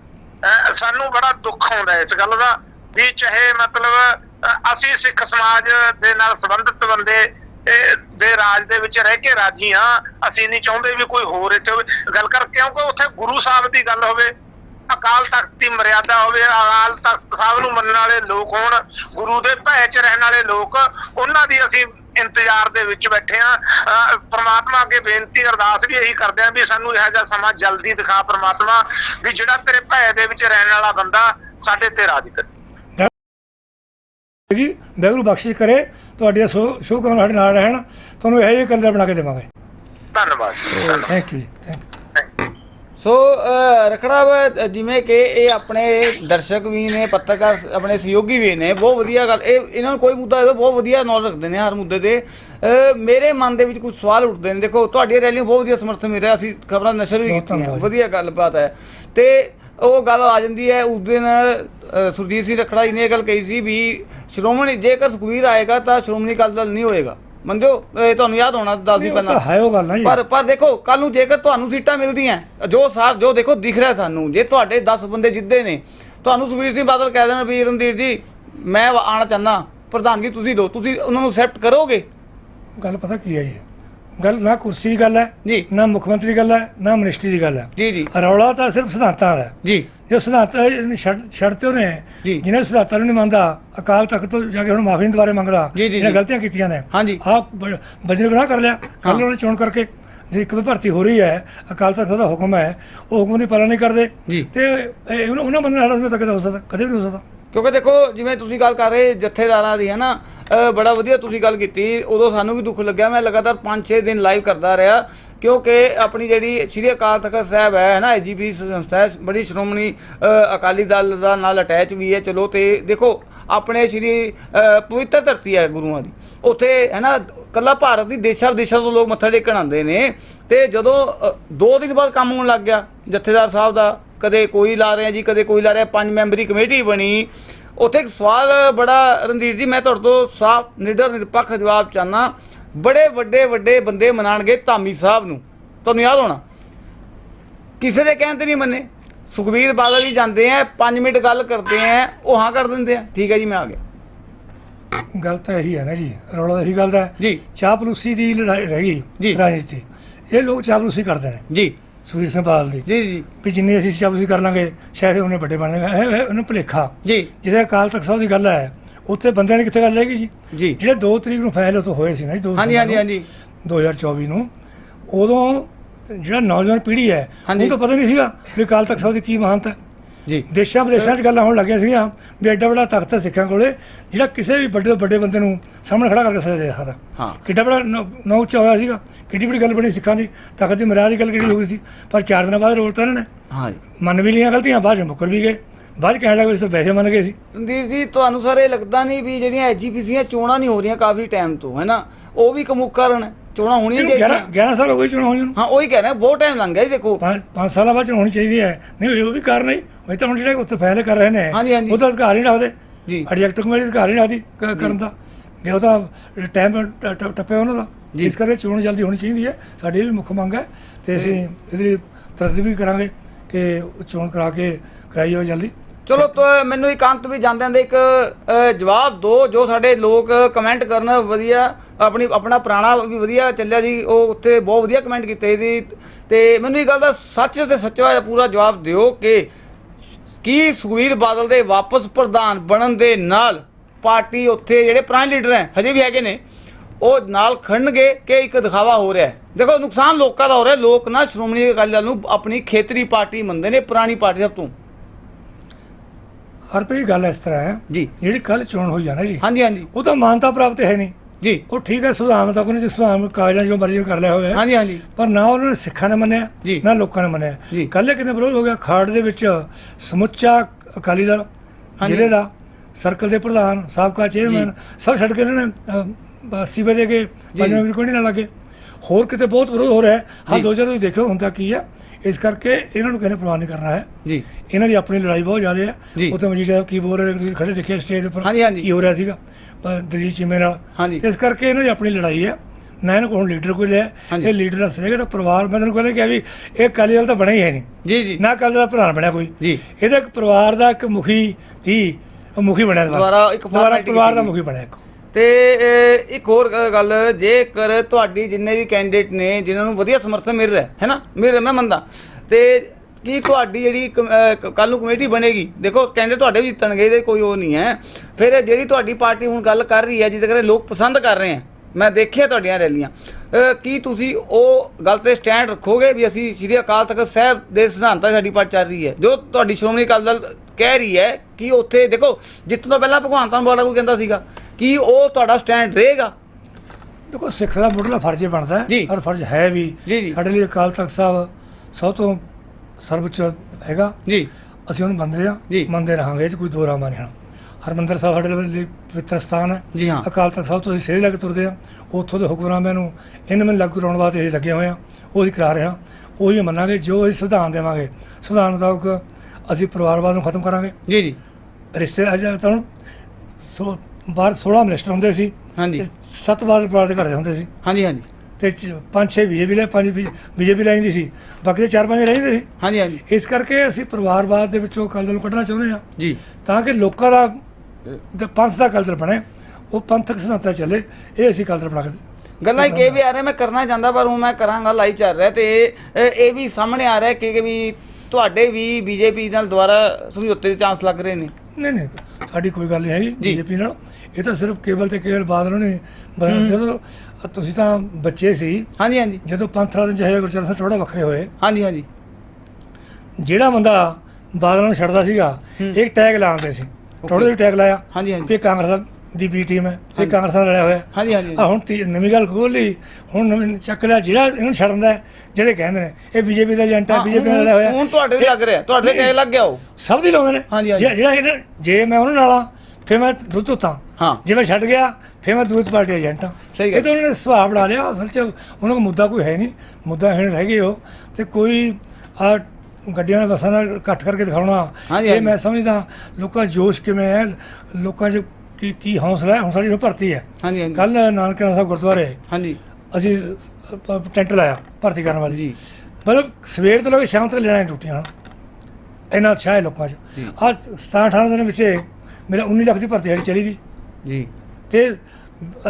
ਸਾਨੂੰ ਬੜਾ ਦੁੱਖ ਆਉਂਦਾ ਇਸ ਗੱਲ ਦਾ ਵੀ ਚਾਹੇ ਮਤਲਬ ਅਸੀਂ ਸਿੱਖ ਸਮਾਜ ਦੇ ਨਾਲ ਸੰਬੰਧਿਤ ਬੰਦੇ ਦੇ ਰਾਜ ਦੇ ਵਿੱਚ ਰਹਿ ਕੇ ਰਾਜੀ ਹਾਂ। ਅਸੀਂ ਨਹੀਂ ਚਾਹੁੰਦੇ ਵੀ ਕੋਈ ਹੋਰ ਇੱਥੇ ਹੋਵੇ। ਗੱਲ ਕਰ, ਕਿਉਂਕਿ ਉੱਥੇ ਗੁਰੂ ਸਾਹਿਬ ਦੀ ਗੱਲ ਹੋਵੇ, ਅਕਾਲ ਤਖਤ ਦੀ ਮਰਿਆਦਾ ਹੋਵੇ, ਅਕਾਲ ਤਖਤ ਸਾਹਿਬ ਨੂੰ ਮੰਨਣ ਵਾਲੇ ਲੋਕ ਹੋਣ, ਗੁਰੂ ਦੇ ਭੈ ਚ ਰਹਿਣ ਵਾਲੇ ਲੋਕ, ਉਹਨਾਂ ਦੀ ਅਸੀਂ ਇੰਤਜ਼ਾਰ ਦੇ ਵਿੱਚ ਬੈਠੇ ਆ ਪ੍ਰਮਾਤਮਾ ਅੱਗੇ ਬੇਨਤੀ, ਅਰਦਾਸ ਵੀ ਇਹੀ ਕਰਦੇ ਆ ਵੀ ਸਾਨੂੰ ਇਹੋ ਜਿਹਾ ਸਮਾਂ ਜਲਦੀ ਦਿਖਾ ਪ੍ਰਮਾਤਮਾ ਵੀ ਜਿਹੜਾ ਤੇਰੇ ਭੈ ਦੇ ਵਿੱਚ ਰਹਿਣ ਵਾਲਾ ਬੰਦਾ ਸਾਡੇ ਤੇ ਰਾਜ ਕਰੇ। ਜੀ ਵਾਹਿਗੁਰੂ ਬਖਸ਼ਿਸ਼ ਕਰੇ ਤੁਹਾਡੀਆਂ ਸ਼ੁਭ ਸ਼ੁਭਕਾਮਨਾਵਾਂ ਸਾਡੇ ਨਾਲ ਰਹਿਣ ਤੁਹਾਨੂੰ ਇਹੋ ਜਿਹੇ ਕਲਰ ਬਣਾ ਕੇ ਦੇਵਾਂਗੇ। ਧੰਨਵਾਦ thank you ji thank. So Rakhra ਵਾ, ਜਿਵੇਂ ਕਿ ਇਹ ਆਪਣੇ ਦਰਸ਼ਕ ਵੀ ਨੇ ਪੱਤਰਕਾਰ ਆਪਣੇ ਸਹਿਯੋਗੀ ਵੀ ਨੇ ਬਹੁਤ ਵਧੀਆ ਗੱਲ ਇਹ ਇਹਨਾਂ ਨੂੰ ਕੋਈ ਮੁੱਦਾ ਇਹਦਾ ਬਹੁਤ ਵਧੀਆ ਨੌਲੇਜ ਰੱਖਦੇ ਨੇ ਹਰ ਮੁੱਦੇ ਤੇ। ਮੇਰੇ ਮਨ ਦੇ ਵਿੱਚ ਕੁਝ ਸਵਾਲ ਉੱਠਦੇ ਨੇ। ਦੇਖੋ ਤੁਹਾਡੀਆਂ ਰੈਲੀਆਂ ਬਹੁਤ ਵਧੀਆ ਸਮਰਥਨ ਮਿਲ ਰਿਹਾ ਅਸੀਂ ਖਬਰਾਂ ਨਸ਼ਰ ਵੀ ਕੀਤੀਆਂ। ਵਧੀਆ ਗੱਲਬਾਤ ਹੈ। ਤੇ ਉਹ ਗੱਲ ਆ ਜਾਂਦੀ ਹੈ ਉਸ ਦਿਨ ਸੁਰਜੀਤ ਸਿੰਘ ਰਖੜਾ ਜੀ ਨੇ ਇਹ ਗੱਲ ਕਹੀ ਸੀ ਵੀ ਸ਼੍ਰੋਮਣੀ ਜੇਕਰ ਸੁਖਵੀਰ ਆਏਗਾ ਤਾਂ ਸ਼੍ਰੋਮਣੀ ਅਕਾਲੀ ਦਲ ਨਹੀਂ ਹੋਏਗਾ। ਮੰਨਦੇ ਹੋ? ਇਹ ਤੁਹਾਨੂੰ ਯਾਦ ਹੋਣਾ ਦੱਸ ਦੀ ਨਹੀਂ, ਉਹ ਤਾਂ ਪਹਿਲਾਂ। ਹੈ ਉਹ ਗੱਲ ਨਾ ਜੀ। ਪਰ ਪਰ ਦੇਖੋ ਕੱਲ ਨੂੰ ਜੇਕਰ ਤੁਹਾਨੂੰ ਸੀਟਾਂ ਮਿਲਦੀਆਂ ਜੋ ਸਾਰ ਜੋ ਦੇਖੋ ਦਿਖ ਰਿਹਾ ਸਾਨੂੰ ਜੇ ਤੁਹਾਡੇ 10 ਬੰਦੇ ਜਿੱਦੇ ਨੇ ਤੁਹਾਨੂੰ ਸੁਖਬੀਰ ਸਿੰਘ ਬਾਦਲ ਕਹਿ ਦੇਣ ਵੀ ਰਣਧੀਰ ਜੀ ਮੈਂ ਆਣਾ ਚਾਹੁੰਦਾ ਪ੍ਰਧਾਨਗੀ ਤੁਸੀਂ ਲਓ ਤੁਸੀਂ ਉਹਨਾਂ ਨੂੰ ਐਕਸੈਪਟ ਕਰੋਗੇ? ਗੱਲ ਪਤਾ ਕੀ ਹੈ ਜੀ? ਗੱਲ ਨਾ ਕੁਰਸੀ ਦੀ ਗੱਲ ਹੈ ਜੀ ਨਾ ਮੁੱਖ ਮੰਤਰੀ ਦੀ ਗੱਲ ਹੈ ਨਾ ਮਿਨਿਸਟਰੀ ਦੀ ਗੱਲ ਹੈ ਜੀ ਜੀ ਰੌਲਾ ਤਾਂ ਸਿਰਫ ਸਿਧਾਂਤਾਂ ਦਾ ਹੈ ਜੀ ਜੋ ਸਿਧਾਂਤ ਛੱਡਤੇ ਉਹਨੇ। ਜਿਹਨੇ ਸਿਧਾਂਤਾਂ ਨੂੰ ਨਹੀਂ ਮੰਨਦਾ ਅਕਾਲ ਤਖਤ ਤੋਂ ਜਾ ਕੇ ਹੁਣ ਮਾਫੀ ਦੁਬਾਰੇ ਮੰਗਦਾ ਇਹਨੇ। ਗਲਤੀਆਂ ਕੀਤੀਆਂ ਨੇ ਹਾਂਜੀ। ਆਪ ਬਜਰ ਗੁਨਾਹ ਕਰ ਲਿਆ। ਕੱਲ ਉਹਨੇ ਚੋਣ ਕਰਕੇ ਜੇ ਇੱਕ ਭਰਤੀ ਹੋ ਰਹੀ ਹੈ ਅਕਾਲ ਤਖਤ ਦਾ ਹੁਕਮ ਹੈ ਉਹ ਹੁਕਮ ਦੀ ਪਾਲਣਾ ਨਹੀਂ ਕਰਦੇ। ਤੇ ਉਹਨਾਂ ਬੰਦੇ ਨਾਲ ਤੱਕ ਹੋ ਸਕਦਾ ਕਦੇ ਵੀ ਨਹੀਂ ਹੋ ਸਕਦਾ ਕਿਉਂਕਿ ਦੇਖੋ ਜਿਵੇਂ ਤੁਸੀਂ ਗੱਲ ਕਰ ਰਹੇ ਜਥੇਦਾਰਾਂ ਦੀ ਹੈ ਨਾ ਬੜਾ ਵਧੀਆ ਤੁਸੀਂ ਗੱਲ ਕੀਤੀ ਉਦੋਂ ਸਾਨੂੰ ਵੀ ਦੁੱਖ ਲੱਗਿਆ। ਮੈਂ ਲਗਾਤਾਰ 5-6 ਦਿਨ ਲਾਈਵ ਕਰਦਾ ਰਿਹਾ ਕਿਉਂਕਿ ਆਪਣੀ ਜਿਹੜੀ ਸ੍ਰੀ ਅਕਾਲ ਤਖਤ ਸਾਹਿਬ ਹੈ ਨਾ ਐਜੀਪੀ ਸੰਸਥਾ ਹੈ ਬੜੀ ਸ਼੍ਰੋਮਣੀ ਅਕਾਲੀ ਦਲ ਦਾ ਨਾਲ ਅਟੈਚ ਵੀ ਹੈ ਚਲੋ ਤੇ ਦੇਖੋ ਆਪਣੇ ਸ੍ਰੀ ਪਵਿੱਤਰ ਧਰਤੀ ਹੈ ਗੁਰੂਆਂ ਦੀ। ਉੱਥੇ ਹੈ ਨਾ ਕੱਲਾ ਭਾਰਤ ਦੀ ਦੇਸ਼ਾਂ ਵਿਦੇਸ਼ਾਂ ਤੋਂ ਲੋਕ ਮੱਥਾ ਟੇਕਣ ਆਉਂਦੇ ਨੇ। ਤੇ ਜਦੋਂ ਅ, ਦੋ ਦਿਨ ਬਾਅਦ ਕੰਮ ਹੋਣ ਲੱਗ ਗਿਆ ਜਥੇਦਾਰ ਸਾਹਿਬ ਦਾ ਕਦੇ ਕੋਈ ਲਾ ਰਿਹਾ ਜੀ ਕਦੇ ਕੋਈ ਲਾ ਰਿਹਾ ਪੰਜ ਮੈਂਬਰੀ ਕਮੇਟੀ ਬਣੀ। ਉੱਥੇ ਇੱਕ ਸਵਾਲ ਬੜਾ ਰਣਧੀਰ ਜੀ ਮੈਂ ਤੁਹਾਡੇ ਤੋਂ ਸਾਫ਼ ਨਿਡਰ ਨਿਰਪੱਖ ਜਵਾਬ ਚਾਹਨਾ ਬੜੇ ਵੱਡੇ ਵੱਡੇ ਬੰਦੇ ਮਨਾਣਗੇ ਧਾਮੀ ਸਾਹਿਬ ਨੂੰ। ਤੁਹਾਨੂੰ ਯਾਦ ਹੋਣਾ? ਕਿਸੇ ਦੇ ਕਹਿਣ ਤੇ ਨਹੀਂ ਮੰਨੇ। ਸੁਖਬੀਰ ਬਾਦਲ ਜੀ ਜਾਂਦੇ ਆ 5 ਮਿੰਟ ਗੱਲ ਕਰਦੇ ਆ ਉਹ ਹਾਂ ਕਰ ਦਿੰਦੇ ਆ। ਠੀਕ ਹੈ ਜੀ ਮੈਂ ਆ ਗਿਆ। ਗੱਲ ਤਾਂ ਇਹੀ ਹੈ ਨਾ ਜੀ ਰੌਲਾ ਤਾਂ ਇਹੀ ਗੱਲ ਦਾ ਹੈ। ਜੀ। ਚਾਪਲੂਸੀ ਦੀ ਲੜਾਈ ਰਹਿ ਰਾਜਨੀਤੀ ਇਹ ਲੋਕ ਚਾਪਲੂਸੀ ਕਰਦੇ ਨੇ। ਜੀ। ਸੁਖਬੀਰ ਸਿੰਘ ਬਾਦਲ ਦੀ। ਜੀ ਜੀ। ਵੀ ਜਿੰਨੀ ਅਸੀਂ ਚਾਪਲੂਸੀ ਕਰ ਲਾਂਗੇ ਸ਼ਾਇਦ ਉਹਨੇ ਵੱਡੇ ਬਣ ਜਾਣਗੇ ਉਹਨੂੰ ਭੁਲੇਖਾ। ਜੀ। ਜਿਹਦੇ ਅਕਾਲ ਤਖਤ ਸਾਹਿਬ ਦੀ ਗੱਲ ਹੈ ਉੱਥੇ ਬੰਦਿਆਂ ਦੀ ਕਿੱਥੇ ਗੱਲ ਹੈਗੀ ਜੀ? ਜੀ। ਜਿਹੜੇ 2 ਤਰੀਕ ਨੂੰ ਫੈਲ ਉਤੋਂ ਹੋਏ ਸੀ ਨਾ ਜੀ 2 ਹਾਂਜੀ ਹਾਂਜੀ ਹਾਂਜੀ। 2024 ਨੂੰ ਉਦੋਂ ਜਿਹੜਾ ਨੌਜਵਾਨ ਪੀੜ੍ਹੀ ਹੈ ਹਾਂਜੀ। ਉਹ ਤਾਂ ਪਤਾ ਨਹੀਂ ਸੀਗਾ ਵੀ ਅਕਾਲ ਤਖਤ ਸਾਹਿਬ ਦੀ ਕੀ ਮਹਾਨਤਾ ਹੈ। ਜੀ। ਦੇਸ਼ਾਂ ਵਿਦੇਸ਼ਾਂ 'ਚ ਗੱਲਾਂ ਹੋਣ ਲੱਗੀਆਂ ਸੀਗੀਆਂ ਵੀ ਐਡਾ ਵੱਡਾ ਤਖਤ ਹੈ ਸਿੱਖਾਂ ਕੋਲੇ ਜਿਹੜਾ ਕਿਸੇ ਵੀ ਵੱਡੇ ਤੋਂ ਵੱਡੇ ਬੰਦੇ ਨੂੰ ਸਾਹਮਣੇ ਖੜਾ ਕਰਕੇ ਸਜ਼ਾ ਦੇ ਸਕਦਾ। ਹਾਂ। ਕਿੱਡਾ ਬੜਾ ਨੌ ਉੱਚਾ ਹੋਇਆ ਸੀਗਾ ਕਿੱਡੀ ਬੜੀ ਗੱਲ ਬਣੀ ਸਿੱਖਾਂ ਦੀ ਤਖਤ ਦੀ ਮਰਿਆਦਾ ਦੀ ਗੱਲ ਕਿਹੜੀ ਹੋ ਗਈ ਸੀ ਪਰ ਚਾਰ ਦਿਨਾਂ ਬਾਅਦ ਰੋਲਤਾ ਇਹਨਾਂ ਨੇ। ਹਾਂ ਜੀ। ਮੰਨ ਵੀ ਲਈਆਂ ਗਲਤੀਆਂ ਬਾਅਦ 'ਚ ਮੁੱਕਰ ਵੀ ਗਏ। ਬਾਅਦ ਕਹਿਣ ਲੱਗੇ ਇਸ ਤੋਂ ਵੈਸੇ ਮੰਨ ਗਏ ਸੀ। ਰਣਧੀਰ ਜੀ ਤੁਹਾਨੂੰ ਸਰ ਇਹ ਲੱਗਦਾ ਨਹੀਂ ਵੀ ਜਿਹੜੀਆਂ ਐਜੀਪੀਸੀ ਦੀਆਂ ਚੋਣਾਂ ਨਹੀਂ ਹੋ ਰਹੀਆਂ ਕਾਫੀ ਟਾਈਮ ਤੋਂ ਹੈ ਨਾ? ਉਹ ਵੀ ਇੱਕ ਮੁੱਖ ਕਾਰਨ ਹੈ। ਚੋਣਾਂ ਹੋਣੀਆਂ ਇਹਨੂੰ 11 ਚਾਹੀਦੀਆਂ। 11 ਸਾਲ ਹੋ ਗਏ ਚੋਣ ਹੋਈ ਨੂੰ। ਹਾਂ ਉਹੀ ਕਹਿ ਰਿਹਾ ਬਹੁਤ ਟਾਈਮ ਲੰਘ ਗਿਆ ਜੀ ਦੇਖੋ। ਪੰਜ ਪੰਜ ਸਾਲਾਂ ਬਾਅਦ ਚੋਣ ਹੋਣੀ ਚਾਹੀਦੀ ਹੈ। ਨਹੀਂ ਉਹ ਵੀ ਕਾਰਨ ਨਹੀਂ ਉਹ ਤਾਂ ਹੁਣ ਜਿਹੜੇ ਉੱਥੇ ਫੈਸਲੇ ਕਰ ਰਹੇ ਨੇ ਹਾਂਜੀ, ਹਾਂਜੀ। ਉਹਦਾ ਅਧਿਕਾਰ ਨਹੀਂ ਰੱਖਦੇ। ਜੀ। ਐਡਜੈਕਟ ਕਮੇਟੀ ਅਧਿਕਾਰ ਨਹੀਂ ਰੱਖਦੀ ਕਰਨ ਦਾ। ਜੇ ਉਹ ਤਾਂ ਟਾਈਮ ਟ- ਟ- ਟੱਪਿਆ ਉਹਨਾਂ ਦਾ। ਜੀ। ਇਸ ਕਰਕੇ ਚੋਣ ਜਲਦੀ ਹੋਣੀ ਚਾਹੀਦੀ ਹੈ। ਸਾਡੀ ਇਹ ਵੀ ਮੁੱਖ ਮੰਗ ਹੈ ਤੇ ਅਸੀਂ ਇਹਦੇ ਲਈ ਤਰੱਦ ਵੀ ਕਰਾਂਗੇ ਕਿ ਉਹ ਚੋਣ ਕਰਾ ਕੇ ਕਰਾਈ ਹੋਵੇ ਜਲਦੀ। ਚਲੋ ਤਾਂ ਮੈਨੂੰ ਇਕਾਂਤ ਵੀ ਜਾਂਦਿਆਂ ਦੇ ਇੱਕ ਅ, ਜਵਾਬ ਦਿਓ ਜੋ ਸਾਡੇ ਲੋਕ ਕਮੈਂਟ ਕਰਨ ਵਧੀਆ ਆਪਣੀ ਆਪਣਾ ਪੁਰਾਣਾ ਵੀ ਵਧੀਆ ਚੱਲਿਆ ਜੀ ਉਹ ਉੱਥੇ ਬਹੁਤ ਵਧੀਆ ਕਮੈਂਟ ਕੀਤੇ ਸੀ ਤੇ ਮੈਨੂੰ ਇਹ ਗੱਲ ਦਾ ਸੱਚ ਤੇ ਸੱਚਾ ਪੂਰਾ ਜਵਾਬ ਦਿਓ ਕਿ ਕੀ ਸੁਖਬੀਰ ਬਾਦਲ ਦੇ ਵਾਪਸ ਪ੍ਰਧਾਨ ਬਣਨ ਦੇ ਨਾਲ ਪਾਰਟੀ ਉੱਥੇ ਜਿਹੜੇ ਪੁਰਾਣੇ ਲੀਡਰ ਹੈ ਹਜੇ ਵੀ ਹੈਗੇ ਨੇ ਉਹ ਨਾਲ ਖੜਨਗੇ ਕਿ ਇੱਕ ਦਿਖਾਵਾ ਹੋ ਰਿਹਾ ਹੈ? ਦੇਖੋ ਨੁਕਸਾਨ ਲੋਕਾਂ ਦਾ ਹੋ ਰਿਹਾ ਲੋਕ ਨਾ ਸ਼੍ਰੋਮਣੀ ਅਕਾਲੀ ਦਲ ਨੂੰ ਆਪਣੀ ਖੇਤਰੀ ਪਾਰਟੀ ਮੰਨਦੇ ਨੇ ਪੁਰਾਣੀ ਪਾਰਟੀ ਸਭ ਤੋਂ। ਹਰਪ੍ਰੀਤ ਗੱਲ ਇਸ ਤਰ੍ਹਾਂ ਹੈ। ਜੀ। ਜਿਹੜੀ ਕੱਲ ਚੋਣ ਹੋਈ ਆ ਨਾ ਜੀ ਹਾਂਜੀ ਹਾਂਜੀ। ਉਹ ਤਾਂ ਮਾਨਤਾ ਪ੍ਰਾਪਤ ਹੈ ਨਹੀਂ। ਜੀ। ਉਹ ਠੀਕ ਹੈ ਸੁਧਾਰਨ ਤੱਕ ਨਹੀਂ ਸੁਧਾਰਨ ਕਾਗਜ਼ਾਂ ਜੋ ਮਰਜ਼ੀ ਕਰ ਲਿਆ ਹੋਇਆ। ਹਾਂਜੀ ਹਾਂਜੀ। ਪਰ ਨਾ ਉਹਨਾਂ ਨੇ ਸਿੱਖਾਂ ਨੇ ਮੰਨਿਆ। ਨਾ ਲੋਕਾਂ ਨੇ ਮੰਨਿਆ। ਕੱਲੇ ਕਿੰਨੇ ਵਿਰੋਧ ਹੋ ਗਿਆ ਖਾੜ ਦੇ ਵਿੱਚ ਸਮੁੱਚਾ ਅਕਾਲੀ ਦਲ। ਜ਼ਿਲ੍ਹੇ ਦਾ ਸਰਕਲ ਦੇ ਪ੍ਰਧਾਨ ਸਾਬਕਾ ਚੇਅਰਮੈਨ ਸਭ ਛੱਡ ਕੇ ਇਹਨਾਂ ਨੇ ਅਹ, ਅਸਤੀਫੇ ਦੇ ਕੇ ਪੰਜਵੇਂ ਵੀ ਕੋਈ ਨਹੀਂ ਲੱਗੇ। ਹੋਰ ਕਿਤੇ ਬਹੁਤ ਵਿਰੋਧ ਹੋ ਰਿਹਾ ਹੈ। ਹਾਂ। ਦੋ ਚਾਰ ਤੁਸੀਂ ਦੇਖੋ ਹੁੰਦਾ ਕੀ ਹੈ। ਇਸ ਕਰਕੇ ਇਹਨਾਂ ਨੂੰ ਕਿਸੇ ਨੇ ਪ੍ਰਵਾਹ ਨਹੀਂ ਕਰਨਾ ਹੈ। ਜੀ। ਇਹਨਾਂ ਦੀ ਆਪਣੀ ਲੜਾਈ ਬਹੁਤ ਜ਼ਿਆਦਾ ਹੈ। ਉੱਥੇ ਮਜੀਦ ਸਾਹਿਬ ਕੀ ਬੋਲ ਰਹੇ ਤੁਸੀਂ ਖੜੇ ਦੇਖਿਆ ਸਟੇਜ ਉੱਪਰ ਹਾਂਜੀ, ਹਾਂਜੀ। ਕੀ ਹੋ ਰਿਹਾ ਸੀਗਾ। ਦਲੀਪ ਚੀਮੇ ਨਾਲ। ਇਸ ਕਰਕੇ ਇਹਨਾਂ ਦੀ ਆਪਣੀ ਲੜਾਈ ਹੈ। ਨਾ ਇਹਨਾਂ ਕੋਲ ਲੀਡਰ ਕੋਈ ਲਿਆ। ਇਹ ਲੀਡਰ ਦੱਸੇਗਾ ਤਾਂ ਪਰਿਵਾਰ ਮੈਂ ਤੁਹਾਨੂੰ ਕਹਿੰਦਾ ਕਿ ਵੀ ਇਹ ਅਕਾਲੀ ਦਲ ਤਾਂ ਬਣਿਆ ਹੀ ਹੈ ਨਹੀਂ। ਜੀ ਜੀ। ਨਾ ਦਲ ਦਾ ਪ੍ਰਧਾਨ ਬਣਿਆ ਕੋਈ। ਜੀ। ਇਹਦਾ ਇੱਕ ਪਰਿਵਾਰ ਦਾ ਇੱਕ ਮੁਖੀ ਸੀ ਉਹ ਮੁਖੀ ਬਣਿਆ ਦੁਬਾਰਾ। ਦੁਬਾਰਾ ਇੱਕ ਪਰਿਵਾਰ ਦਾ। ਮੁਖੀ ਬਣਿਆ ਇੱਕ। ਤੇ ਇੱਕ ਹੋਰ ਗੱਲ, ਜੇਕਰ ਤੁਹਾਡੀ ਜਿੰਨੇ ਵੀ ਕੈਂਡੀਡੇਟ ਨੇ, ਜਿਨ੍ਹਾਂ ਨੂੰ ਵਧੀਆ ਸਮਰਥਨ ਮਿਲ ਰਿਹਾ, ਹੈ ਨਾ? ਮਿਲ ਰਿਹਾ, ਮੈਂ ਮੰਨਦਾ। ਤੇ ਕੀ ਤੁਹਾਡੀ ਜਿਹੜੀ ਕੱਲ ਨੂੰ ਕਮੇਟੀ ਬਣੇਗੀ? ਦੇਖੋ ਕੈਂਡੀਡੇਟ ਤੁਹਾਡੇ ਵੀ ਜਿੱਤਣਗੇ, ਇਹਦੇ ਕੋਈ ਉਹ ਨਹੀਂ ਹੈ। ਫਿਰ ਜਿਹੜੀ ਤੁਹਾਡੀ ਪਾਰਟੀ ਹੁਣ ਗੱਲ ਕਰ ਰਹੀ ਹੈ, ਜਿਹਦੇ ਕਰੇ ਲੋਕ ਪਸੰਦ ਕਰ ਰਹੇ ਹੈ, ਮੈਂ ਦੇਖਿਆ ਤੁਹਾਡੀਆਂ ਰੈਲੀਆਂ। ਕੀ ਤੁਸੀਂ ਉਹ ਗੱਲ ਤੇ ਸਟੈਂਡ ਰੱਖੋਗੇ ਵੀ ਅਸੀਂ ਸ੍ਰੀ ਅਕਾਲ ਤਖਤ ਸਾਹਿਬ ਦੇ ਸਿਧਾਂਤਾਂ 'ਤੇ ਸਾਡੀ ਪਾਰਟੀ ਚੱਲ ਰਹੀ ਹੈ? ਜੋ ਤੁਹਾਡੀ ਸ਼੍ਰੋਮਣੀ ਅਕਾਲੀ ਦਲ ਕਹਿ ਰਹੀ ਹੈ ਕਿ ਉੱਥੇ, ਦੇਖੋ, ਜਿੱਤਣ ਤੋਂ ਪਹਿਲਾਂ ਭਗਵੰਤ ਮਾਨ ਬੋਲਾ ਕੋਈ ਕਹਿੰਦਾ ਸੀਗਾ ਕਿ ਉਹ ਤੁਹਾਡਾ ਸਟੈਂਡ ਰਹੇਗਾ? ਦੇਖੋ ਸਿੱਖ ਦਾ ਮੁੱਢਲਾ ਫਰਜ਼ ਹੀ ਬਣਦਾ ਜੀ। ਹੈ ਔਰ ਫਰਜ਼ ਹੈ ਵੀ ਜੀ, ਜੀ। ਸਾਡੇ ਲਈ ਅਕਾਲ ਤਖਤ ਸਾਹਿਬ ਸਭ ਤੋਂ ਸਰਵਉੱਚ ਹੈਗਾ। ਜੀ। ਅਸੀਂ ਉਹਨੂੰ ਮੰਨਦੇ ਜੀ। ਮੰਨਦੇ ਰਹਾਂਗੇ ਇਹ 'ਚ ਕੋਈ ਦੋ ਰਾਮਾ ਨਹੀਂ ਹਨ। ਹਰਮੰਦਰ ਸਾਹਿਬ ਸਾਡੇ ਲਈ ਪਵਿੱਤਰ ਸਥਾਨ ਹੈ। ਜੀ ਹਾਂ। ਅਕਾਲ ਤਖਤ ਸਾਹਿਬ ਤੋਂ ਅਸੀਂ ਸੇਧ ਲੈ ਕੇ ਤੁਰਦੇ ਹਾਂ। ਉੱਥੋਂ ਦੇ ਹੁਕਮਨਾਮਿਆਂ ਨੂੰ ਇਹਨਾਂ ਨੂੰ ਲਾਗੂ ਕਰਾਉਣ ਵਾਸਤੇ ਅਸੀਂ ਲੱਗੇ ਹੋਏ ਹਾਂ। ਉਹ ਅਸੀਂ ਕਰਾ ਰਹੇ ਹਾਂ। ਉਹੀ ਮੰਨਾਂਗੇ ਜੋ ਅਸੀਂ ਸੰਵਿਧਾਨ ਦੇਵਾਂਗੇ। ਸੰਵਿਧਾਨ ਮੁਤਾਬਕ ਅਸੀਂ ਪਰਿਵਾਰਵਾਦ ਨੂੰ ਖਤਮ ਕਰਾਂਗੇ। ਜੀ ਜੀ। ਰਿਸ਼ਤੇ ਅਜਾ ਤਾਂ ਹੁਣ। ਸੋ ਬਾਹਰ 16 ਮਿਨਿਸਟਰ ਹੁੰਦੇ ਸੀ ਹਾਂਜੀ। ਸੱਤ ਬਾਦ ਪਰਿਵਾਰ ਦੇ ਘਰ ਦੇ ਹੁੰਦੇ ਸੀ। ਹਾਂਜੀ ਹਾਂਜੀ। ਤੇ ਚ- ਪੰਜ ਛੇ ਬੀਜੇਪੀ ਲੈ ਪੰਜ ਬੀਜੇਪੀ ਲੈ ਜਾਂਦੀ ਸੀ। ਬਾਕੀ ਦੇ ਚਾਰ ਪੰਜ ਰਹਿ ਜਾਂਦੇ ਸੀ। ਹਾਂਜੀ ਹਾਂਜੀ। ਇਸ ਕਰਕੇ ਅਸੀਂ ਪਰਿਵਾਰਵਾਦ ਦੇ ਵਿੱਚੋਂ ਕਲਦਲ ਕੱਢਣਾ ਚਾਹੁੰਦੇ ਹਾਂ। ਜੀ। ਤਾਂ ਕਿ ਲੋਕਾਂ ਦਾ ਤੇ ਪੰਥ ਦਾ ਕਲਦਰ ਬਣੇ। ਉਹ ਪੰਥਕ ਸਿਧਾਂਤਾਂ ਚੱਲੇ ਇਹ ਅਸੀਂ ਕਲਦਰ ਬਣਾ ਕੇ ਗੱਲਾਂ ਇੱਕ ਇਹ ਵੀ ਆ ਰਿਹਾ ਮੈਂ ਕਰਨਾ ਚਾਹੁੰਦਾ ਪਰ ਹੁਣ ਮੈਂ ਕਰਾਂਗਾ ਲਾਈਵ ਚੱਲ ਰਿਹਾ ਤੇ ਇਹ ਇਹ ਵੀ ਸਾਹਮਣੇ ਆ ਰਿਹਾ ਕਿ ਕਿ ਵੀ ਤੁਹਾਡੇ ਵੀ ਬੀਜੇਪੀ ਨਾਲ ਦੁਬਾਰਾ ਸਮਝੌਤੇ ਦੇ ਚਾਂਸ ਲੱਗ ਰਹੇ ਨੇ। ਨਹੀਂ ਨਹੀਂ ਸਾਡੀ ਕੋਈ ਗੱਲ ਨਹੀਂ ਹੈਗੀ ਜੀ। ਬੀਜੇਪੀ ਨਾਲ। ਇਹ ਤਾਂ ਸਿਰਫ ਕੇਵਲ ਤੇ ਕੇਵਲ ਬਾਦਲ ਨੇ ਬਦਲ ਜਦੋਂ ਤੁਸੀਂ ਤਾਂ ਬੱਚੇ ਸੀ ਹਾਂਜੀ ਹਾਂਜੀ। ਜਦੋਂ ਪੰਥ ਦੇ ਜਿਹੇ ਗੁਰਚਰਨ ਸਿੰਘ ਥੋੜਾ ਵੱਖਰੇ ਹੋਏ। ਹਾਂਜੀ ਹਾਂਜੀ। ਜਿਹੜਾ ਬੰਦਾ ਬਾਦਲ ਨੂੰ ਛੱਡਦਾ ਸੀਗਾ ਇੱਕ ਟੈਗ ਲਾਉਂਦੇ ਸੀ। ਥੋੜੇ ਜਿਹੇ ਟੈਗ ਲਾਇਆ। ਹਾਂਜੀ ਹਾਂਜੀ। ਕਿ ਕਾਂਗਰਸ ਦੀ ਬੀ ਟੀਮ ਹੈ ਇਹ ਕਾਂਗਰਸ ਨਾਲ ਲੜਿਆ ਹੋਇਆ। ਹਾਂਜੀ ਹਾਂਜੀ ਆ ਹੁਣ ਤੀ- ਨਵੀਂ ਗੱਲ ਖੋਲ ਲਈ ਹੁਣ ਨਵੀਂ ਚੱਕ ਲਿਆ ਜਿਹੜਾ ਇਹਨੂੰ ਛੱਡਦਾ ਹੈ, ਜਿਹੜੇ ਕਹਿੰਦੇ ਨੇ ਇਹ ਬੀਜੇਪੀ ਦਾ ਏਜੰਟ ਹੈ ਹਾਂ, ਬੀਜੇਪੀ ਨਾਲ ਲੜਿਆ ਹੋਇਆ। ਹੁਣ ਤੁਹਾਡੇ ਤੇ ਲੱਗ ਰਿਹਾ ਤੁਹਾਡੇ ਤੇ ਲੱਗ ਗਿਆ ਉਹ। ਸਭ ਦੀ ਲਾਉਂਦੇ ਨੇ। ਹਾਂਜੀ, ਹਾਂਜੀ। ਜਿਹੜਾ ਇਹਨਾਂ- ਜੇ ਮੈਂ ਉਹਨਾਂ ਨਾਲ ਆ ਫਿਰ ਮੈਂ ਦੁੱਧ ਧੁੱਤਾਂ। ਹਾਂ। ਜੇ ਮੈਂ ਛੱਡ ਗਿਆ ਫਿਰ ਮੈਂ ਦੂਜੀ ਪਾਰਟੀ ਏਜੰਟ ਹਾਂ। ਸਹੀ ਗੱਲ। ਇਹ ਤਾਂ ਉਹਨਾਂ ਨੇ ਸੁਭਾਅ ਬਣਾ ਲਿਆ ਅਸਲ 'ਚ ਉਹਨਾਂ ਕੋਲ ਮੁੱਦਾ ਕੋਈ ਹੈ ਨਹੀਂ। ਮੁੱਦਾ ਹੈ ਰਹਿ ਗਏ ਹੋ ਤੇ ਕੋਈ ਆ ਗੱਡੀਆਂ ਨਾਲ ਬੱਸਾਂ ਨਾਲ ਇਕੱਠ ਕਰਕੇ ਦਿਖਾਉਣਾ ਹਾਂਜੀ, ਇਹ ਹਾਂਜੀ। ਮੈਂ ਸਮਝਦਾ ਲੋਕਾਂ 'ਚ ਜੋਸ਼ ਕਿਵੇਂ ਹੈ ਲੋਕਾਂ 'ਚ ਕੀ ਕੀ ਹੌਸਲਾ ਹੈ ਹੁਣ ਸਾਡੀ ਭਰਤੀ ਹੈ। ਹਾਂਜੀ ਹਾਂਜੀ। ਕੱਲ ਨਾਨਕਣਾ ਸਾਹਿਬ ਗੁਰਦੁਆਰੇ ਹਾਂਜੀ। ਅਸੀਂ ਅ, ਟੈਂਟ ਲਾਇਆ ਭਰਤੀ ਕਰਨ ਵਾਲੀ। ਜੀ। ਮਤਲਬ ਸਵੇਰ ਤੋਂ ਲੈ ਕੇ ਸ਼ਾਮ ਤੱਕ ਲੈਣਾ ਡਿਊਟੀਆਂ ਹਨ ਇੰਨਾ ਉਤਸ਼ਾਹ ਹੈ ਲੋਕਾਂ 'ਚ। ਜੀ। ਆ 17 18 ਦਿਨ ਵਿੱਚ ਮੇਰਾ 19 ਲੱਖ ਦੀ ਭਰਤੀ ਜਿਹੜੀ ਚਲੀ ਗਈ। ਜੀ। ਤੇ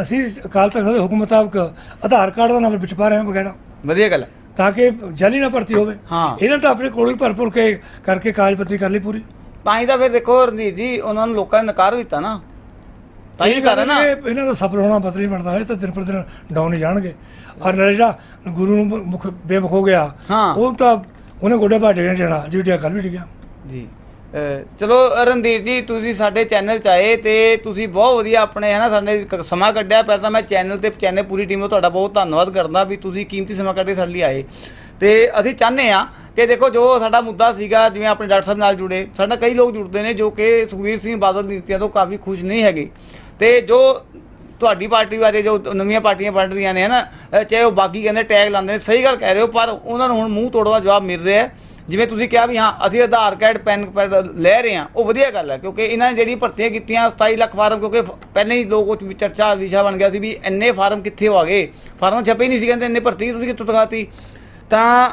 ਅਸੀਂ ਅਕਾਲ ਤਖਤ ਦੇ ਹੁਕਮ ਮੁਤਾਬਕ ਆਧਾਰ ਕਾਰਡ ਦਾ ਨੰਬਰ ਵਿੱਚ ਪਾ ਰਹੇ ਹਾਂ ਵਗੈਰਾ। ਵਧੀਆ ਗੱਲ ਹੈ ਤਾਂ ਕਿ ਜਾਲੀ ਨਾ ਭਰਤੀ ਹੋਵੇ। ਹਾਂ। ਇਹਨਾਂ ਤਾਂ ਆਪਣੇ ਕੋਲ ਹੀ ਭਰਪੂਰ ਕੇ ਕਰਕੇ ਕਾਗਜ਼ ਪੱਤਰੀ ਕਰ ਲਈ ਪੂਰੀ। ਤਾਂ ਹੀ ਤਾਂ ਫਿਰ ਦੇਖੋ ਰਣਜੀਤ ਜੀ ਉਹਨਾਂ ਨੂੰ ਲੋਕਾਂ ਨੇ ਨਕਾਰ ਦਿੱਤਾ ਨਾ। ਤਾਂ ਹੀ ਇਹ ਕਰ ਨਾ। ਇਹ- ਇਹਨਾਂ ਦਾ ਸਫਲ ਹੋਣਾ ਬਦਲੀ ਬਣਦਾ ਹੈ ਤਾਂ ਦਿਨ ਪਰ ਦਿਨ ਡਾਊਨ ਹੀ ਜਾਣਗੇ। ਔਰ ਨਾਲੇ ਜਿਹੜਾ ਗੁਰੂ ਨੂੰ ਮੁਖ ਬੇਮੁਖ ਹੋ ਗਿਆ ਹਾਂ। ਉਹ ਤਾਂ ਉਹਨੇ ਗੋਡੇ ਭਾਟੇ ਜਾਣਾ ਜਿਉਂ ਕੱਲ ਵੀ ਡਿੱਗਿਆ। ਜੀ। ਚਲੋ ਰਣਧੀਰ ਜੀ, ਤੁਸੀਂ ਸਾਡੇ ਚੈਨਲ 'ਚ ਆਏ ਤੇ ਤੁਸੀਂ ਬਹੁਤ ਵਧੀਆ ਆਪਣੇ ਹੈ ਨਾ ਸਾਡੇ ਸਮਾਂ ਕੱਢਿਆ। ਪਹਿਲਾਂ ਤਾਂ ਮੈਂ ਚੈਨਲ ਤੇ ਚੈਨਲ ਪੂਰੀ ਟੀਮ ਦਾ ਤੁਹਾਡਾ ਬਹੁਤ ਧੰਨਵਾਦ ਕਰਦਾ ਵੀ ਤੁਸੀਂ ਕੀਮਤੀ ਸਮਾਂ ਕੱਢ ਕੇ ਸਾਡੇ ਲਈ ਆਏ। ਤੇ ਅਸੀਂ ਚਾਹੁੰਦੇ ਆ ਕਿ ਦੇਖੋ, ਜੋ ਸਾਡਾ ਮੁੱਦਾ ਸੀਗਾ, ਜਿਵੇਂ ਆਪਣੇ ਡਾਕਟਰ ਸਾਹਿਬ ਨਾਲ ਜੁੜੇ, ਸਾਡਾ ਕਈ ਲੋਕ ਜੁੜਦੇ ਨੇ ਜੋ ਕਿ ਸੁਖਵੀਰ ਸਿੰਘ ਬਾਦਲ ਦੀ ਨੀਤੀਆਂ ਤੋਂ ਕਾਫੀ ਖੁਸ਼ ਨਹੀਂ ਹੈਗੇ। ਤੇ ਜੋ ਤੁਹਾਡੀ ਪਾਰਟੀ ਬਾਰੇ, ਜੋ ਨਵੀਆਂ ਪਾਰਟੀਆਂ ਬਣ ਰਹੀਆਂ ਨੇ, ਹਨਾ, ਅਹ, ਚਾਹੇ ਉਹ ਬਾਕੀ ਕਹਿੰਦੇ, ਟੈਗ ਲਾਉਂਦੇ ਨੇ, ਸਹੀ ਗੱਲ ਕਹਿ ਰਹੇ ਹੋ, ਪਰ ਉਹਨਾਂ ਨੂੰ ਹੁਣ ਮੂੰਹ ਤੋੜਵਾ ਜਵਾਬ ਮਿਲ ਰਿਹਾ ਹੈ। ਜਿਵੇਂ ਤੁਸੀਂ ਕਿਹਾ ਵੀ ਹਾਂ ਅਸੀਂ ਆਧਾਰ ਕਾਰਡ ਪੈਨ ਕਾਰਡ ਲੈ ਰਹੇ ਹਾਂ ਉਹ ਵਧੀਆ ਗੱਲ ਹੈ ਕਿਉਂਕਿ ਇਹਨਾਂ ਨੇ ਜਿਹੜੀ ਭਰਤੀਆਂ ਕੀਤੀਆਂ 27 ਲੱਖ ਫਾਰਮ ਕਿਉਂਕਿ ਪਹਿਲਾਂ ਹੀ ਲੋਕ ਉਹ ਚਰਚਾ ਵਿਸ਼ਾ ਬਣ ਗਿਆ ਸੀ ਵੀ ਇੰਨੇ ਫਾਰਮ ਕਿੱਥੇ ਹੋ ਗਏ? ਫਾਰਮ ਛਪੇ ਨਹੀਂ ਸੀ ਕਹਿੰਦੇ ਇੰਨੇ ਭਰਤੀ ਤੁਸੀਂ ਕਿੱਥੋਂ ਦਿਖਾਤੀ? ਤਾਂ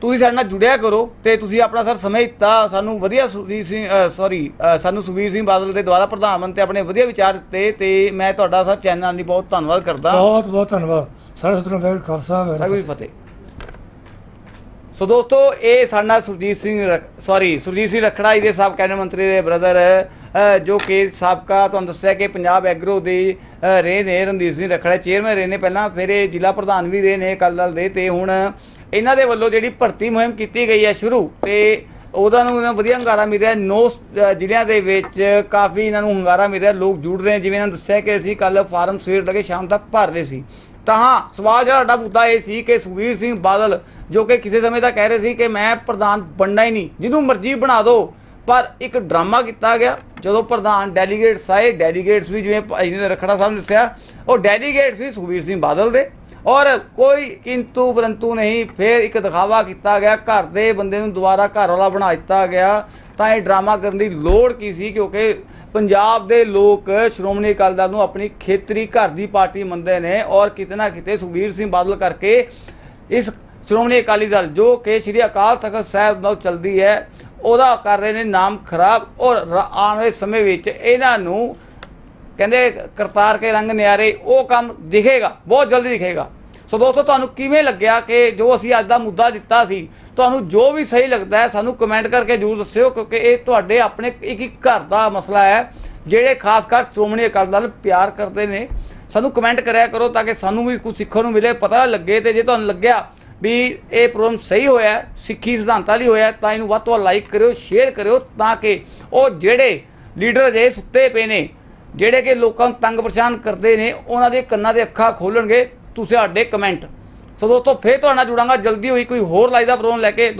ਤੁਸੀਂ ਸਾਡੇ ਨਾਲ ਜੁੜਿਆ ਕਰੋ ਤੇ ਤੁਸੀਂ ਆਪਣਾ ਸਰ ਸਮੇਂ ਦਿੱਤਾ ਸਾਨੂੰ ਵਧੀਆ ਸੁਖਬੀਰ ਸਿੰਘ ਸੌਰੀ ਸਾਨੂੰ ਸੁਖਬੀਰ ਸਿੰਘ ਬਾਦਲ ਦੇ ਦੁਆਰਾ ਪ੍ਰਧਾਨ ਮੰਤਰੀ ਆਪਣੇ ਵਧੀਆ ਵਿਚਾਰ ਦਿੱਤੇ ਤੇ ਮੈਂ ਤੁਹਾਡਾ ਸਰ ਚੈਨਲ ਲਈ ਬਹੁਤ ਧੰਨਵਾਦ ਕਰਦਾ। ਬਹੁਤ ਬਹੁਤ ਧੰਨਵਾਦ। ਸਾਰੇ ਸਤਿਗੁਰੂ ਵੈਰ ਖਾਲਸਾ ਵੈਰ ਵਾਹਿਗੁਰੂ ਫਤਿਹ। ਸੋ ਦੋਸਤੋ, ਇਹ ਸਾਡਾ ਸੁਰਜੀਤ ਸਿੰਘ ਸੌਰੀ ਸੁਰਜੀਤ ਸਿੰਘ ਰਖੜਾ ਜੀ ਦੇ ਸਾਬਕਾ ਕੈਬਨਿਟ ਮੰਤਰੀ ਦੇ ਬ੍ਰਦਰ ਜੋ ਕਿ ਸਾਬਕਾ ਤੁਹਾਨੂੰ ਦੱਸਿਆ ਕਿ ਪੰਜਾਬ ਐਗਰੋ ਦੇ ਰਹੇ ਨੇ ਰਣਦੀਪ ਸਿੰਘ ਰਖੜਾ ਚੇਅਰਮੈਨ ਰਹੇ ਨੇ, ਪਹਿਲਾਂ ਫਿਰ ਇਹ ਜ਼ਿਲ੍ਹਾ ਪ੍ਰਧਾਨ ਵੀ ਰਹੇ ਨੇ ਅਕਾਲੀ ਦਲ ਦੇ ਤੇ ਹੁਣ ਇਹਨਾਂ ਦੇ ਵੱਲੋਂ ਜਿਹੜੀ ਭਰਤੀ ਮੁਹਿੰਮ ਕੀਤੀ ਗਈ ਹੈ ਸ਼ੁਰੂ ਤੇ ਉਹਦਾ ਨੂੰ ਇਹਨਾਂ ਵਧੀਆ ਹੰਗਾਰਾ ਮਿਲ ਰਿਹਾ, ਨੌ ਜ਼ਿਲ੍ਹਿਆਂ ਦੇ ਵਿੱਚ ਕਾਫੀ ਇਹਨਾਂ ਨੂੰ ਹੰਗਾਰਾ ਮਿਲ ਰਿਹਾ, ਲੋਕ ਜੁੜ ਰਹੇ ਜਿਵੇਂ ਇਹਨਾਂ ਨੇ ਦੱਸਿਆ ਕਿ ਅਸੀਂ ਕੱਲ ਫਾਰਮ ਸਵੇਰ ਲੱਗੇ ਸ਼ਾਮ ਤੱਕ ਭਰ ਰਹੇ ਸੀ। ਤਾਂ ਹਾਂ, ਸਵਾਲ ਜਿਹੜਾ ਸਾਡਾ ਮੁੱਦਾ ਇਹ ਸੀ ਕਿ ਸੁਖਬੀਰ ਸਿੰਘ ਬਾਦਲ ਜੋ ਕਿ ਕਿਸੇ ਸਮੇਂ ਦਾ ਕਹਿ ਰਹੇ ਸੀ ਕਿ ਮੈਂ ਪ੍ਰਧਾਨ ਬਣਨਾ ਹੀ ਨਹੀਂ, ਜਿਹਨੂੰ ਮਰਜ਼ੀ ਬਣਾ ਦਿਓ ਪਰ ਇੱਕ ਡਰਾਮਾ ਕੀਤਾ ਗਿਆ, ਜਦੋਂ ਪ੍ਰਧਾਨ ਡੈਲੀਗੇਟਸ ਆਏ, ਡੈਲੀਗੇਟਸ ਵੀ ਜਿਵੇਂ ਭਾਈ ਨੇ ਰਖੜਾ ਸਾਹਿਬ ਨੇ ਦੱਸਿਆ, ਉਹ ਡੈਲੀਗੇਟਸ ਵੀ ਸੁਖਬੀਰ ਸਿੰਘ ਬਾਦਲ ਦੇ। ਔਰ ਕੋਈ ਕਿੰਤੂ ਪਰੰਤੂ ਨਹੀਂ, ਫਿਰ ਇੱਕ ਦਿਖਾਵਾ ਕੀਤਾ ਗਿਆ, ਘਰ ਦੇ ਬੰਦੇ ਨੂੰ ਦੁਬਾਰਾ ਘਰ ਵਾਲਾ ਬਣਾ ਦਿੱਤਾ ਗਿਆ। ਤਾਂ ਇਹ ਡਰਾਮਾ ਕਰਨ ਦੀ ਲੋੜ ਕੀ ਸੀ? ਕਿਉਂਕਿ ਪੰਜਾਬ ਦੇ ਲੋਕ ਸ਼੍ਰੋਮਣੀ ਅਕਾਲੀ ਦਲ ਨੂੰ ਆਪਣੀ ਖੇਤਰੀ ਘਰ ਦੀ ਪਾਰਟੀ ਮੰਨਦੇ ਨੇ। ਔਰ ਕਿਤੇ ਨਾ ਕਿਤੇ ਸੁਖਬੀਰ ਸਿੰਘ ਬਾਦਲ ਕਰਕੇ ਇਸ ਸ਼੍ਰੋਮਣੀ ਅਕਾਲੀ ਦਲ ਜੋ ਕਿ ਸ੍ਰੀ ਅਕਾਲ ਤਖਤ ਸਾਹਿਬ ਨਾਲ ਚੱਲਦੀ ਹੈ, ਉਹਦਾ ਕਰ ਰਹੇ ਨੇ ਨਾਮ ਖਰਾਬ ਔਰ ਆਉਣ ਵਾਲੇ ਸਮੇਂ ਵਿੱਚ ਇਹਨਾਂ ਨੂੰ ਕਹਿੰਦੇ ਕਰਤਾਰ ਕੇ ਰੰਗ ਨਿਆਰੇ, ਉਹ ਕੰਮ ਦਿਖੇਗਾ, ਬਹੁਤ ਜਲਦੀ ਦਿਖੇਗਾ। ਸੋ ਦੋਸਤੋ, ਤੁਹਾਨੂੰ ਕਿਵੇਂ ਲੱਗਿਆ ਕਿ ਜੋ ਅਸੀਂ ਅੱਜ ਦਾ ਮੁੱਦਾ ਦਿੱਤਾ ਸੀ, ਤੁਹਾਨੂੰ ਜੋ ਵੀ ਸਹੀ ਲੱਗਦਾ ਹੈ, ਸਾਨੂੰ ਕਮੈਂਟ ਕਰਕੇ ਜਰੂਰ ਦੱਸਿਓ, ਕਿਉਂਕਿ ਇਹ ਤੁਹਾਡੇ ਆਪਣੇ ਇੱਕ ਇੱਕ ਘਰ ਦਾ ਮਸਲਾ ਹੈ, ਜਿਹੜੇ ਖਾਸ ਕਰ ਸ਼੍ਰੋਮਣੀ ਅਕਾਲੀ ਦਲ ਪਿਆਰ ਕਰਦੇ ਨੇ। ਸਾਨੂੰ ਕਮੈਂਟ ਕਰਿਆ ਕਰੋ ਤਾਂ ਕਿ ਸਾਨੂੰ ਵੀ ਕੁਝ ਸਿੱਖਣ ਨੂੰ ਮਿਲੇ, ਪਤਾ ਲੱਗੇ ਤੇ ਜੇ ਤੁਹਾਨੂੰ ਲੱਗਿਆ ਵੀ ਇਹ ਪ੍ਰੋਗਰਾਮ ਸਹੀ ਹੋਇਆ, ਸਿੱਖੀ ਸਿਧਾਂਤਾਂ ਲਈ ਹੋਇਆ, ਤਾਂ ਇਹਨੂੰ ਵੱਧ ਤੋਂ ਵੱਧ ਲਾਈਕ ਕਰਿਓ ਸ਼ੇਅਰ ਕਰਿਓ, ਤਾਂ ਕਿ ਉਹ ਜਿਹੜੇ ਲੀਡਰ ਜੇ ਸੁੱਤੇ ਪਏ ਨੇ, ਜਿਹੜੇ ਕਿ ਲੋਕਾਂ ਨੂੰ ਤੰਗ ਪਰੇਸ਼ਾਨ ਕਰਦੇ ਨੇ, ਉਹਨਾਂ ਦੇ ਕੰਨਾਂ ਦੇ ਅੱਖਾਂ ਖੋਲਣਗੇ, ਤੁਸੀਂ ਸਾਡੇ ਕਮੈਂਟ ਸੋ ਦੋਸਤੋ, ਫੇਰ ਤੁਹਾਡੇ ਨਾਲ ਜੁੜਾਂਗਾ, ਜਲਦੀ ਹੋਈ ਕੋਈ ਹੋਰ ਲਾਈਵ ਦਾ ਪ੍ਰੋਗਰਾਮ ਲੈ ਕੇ।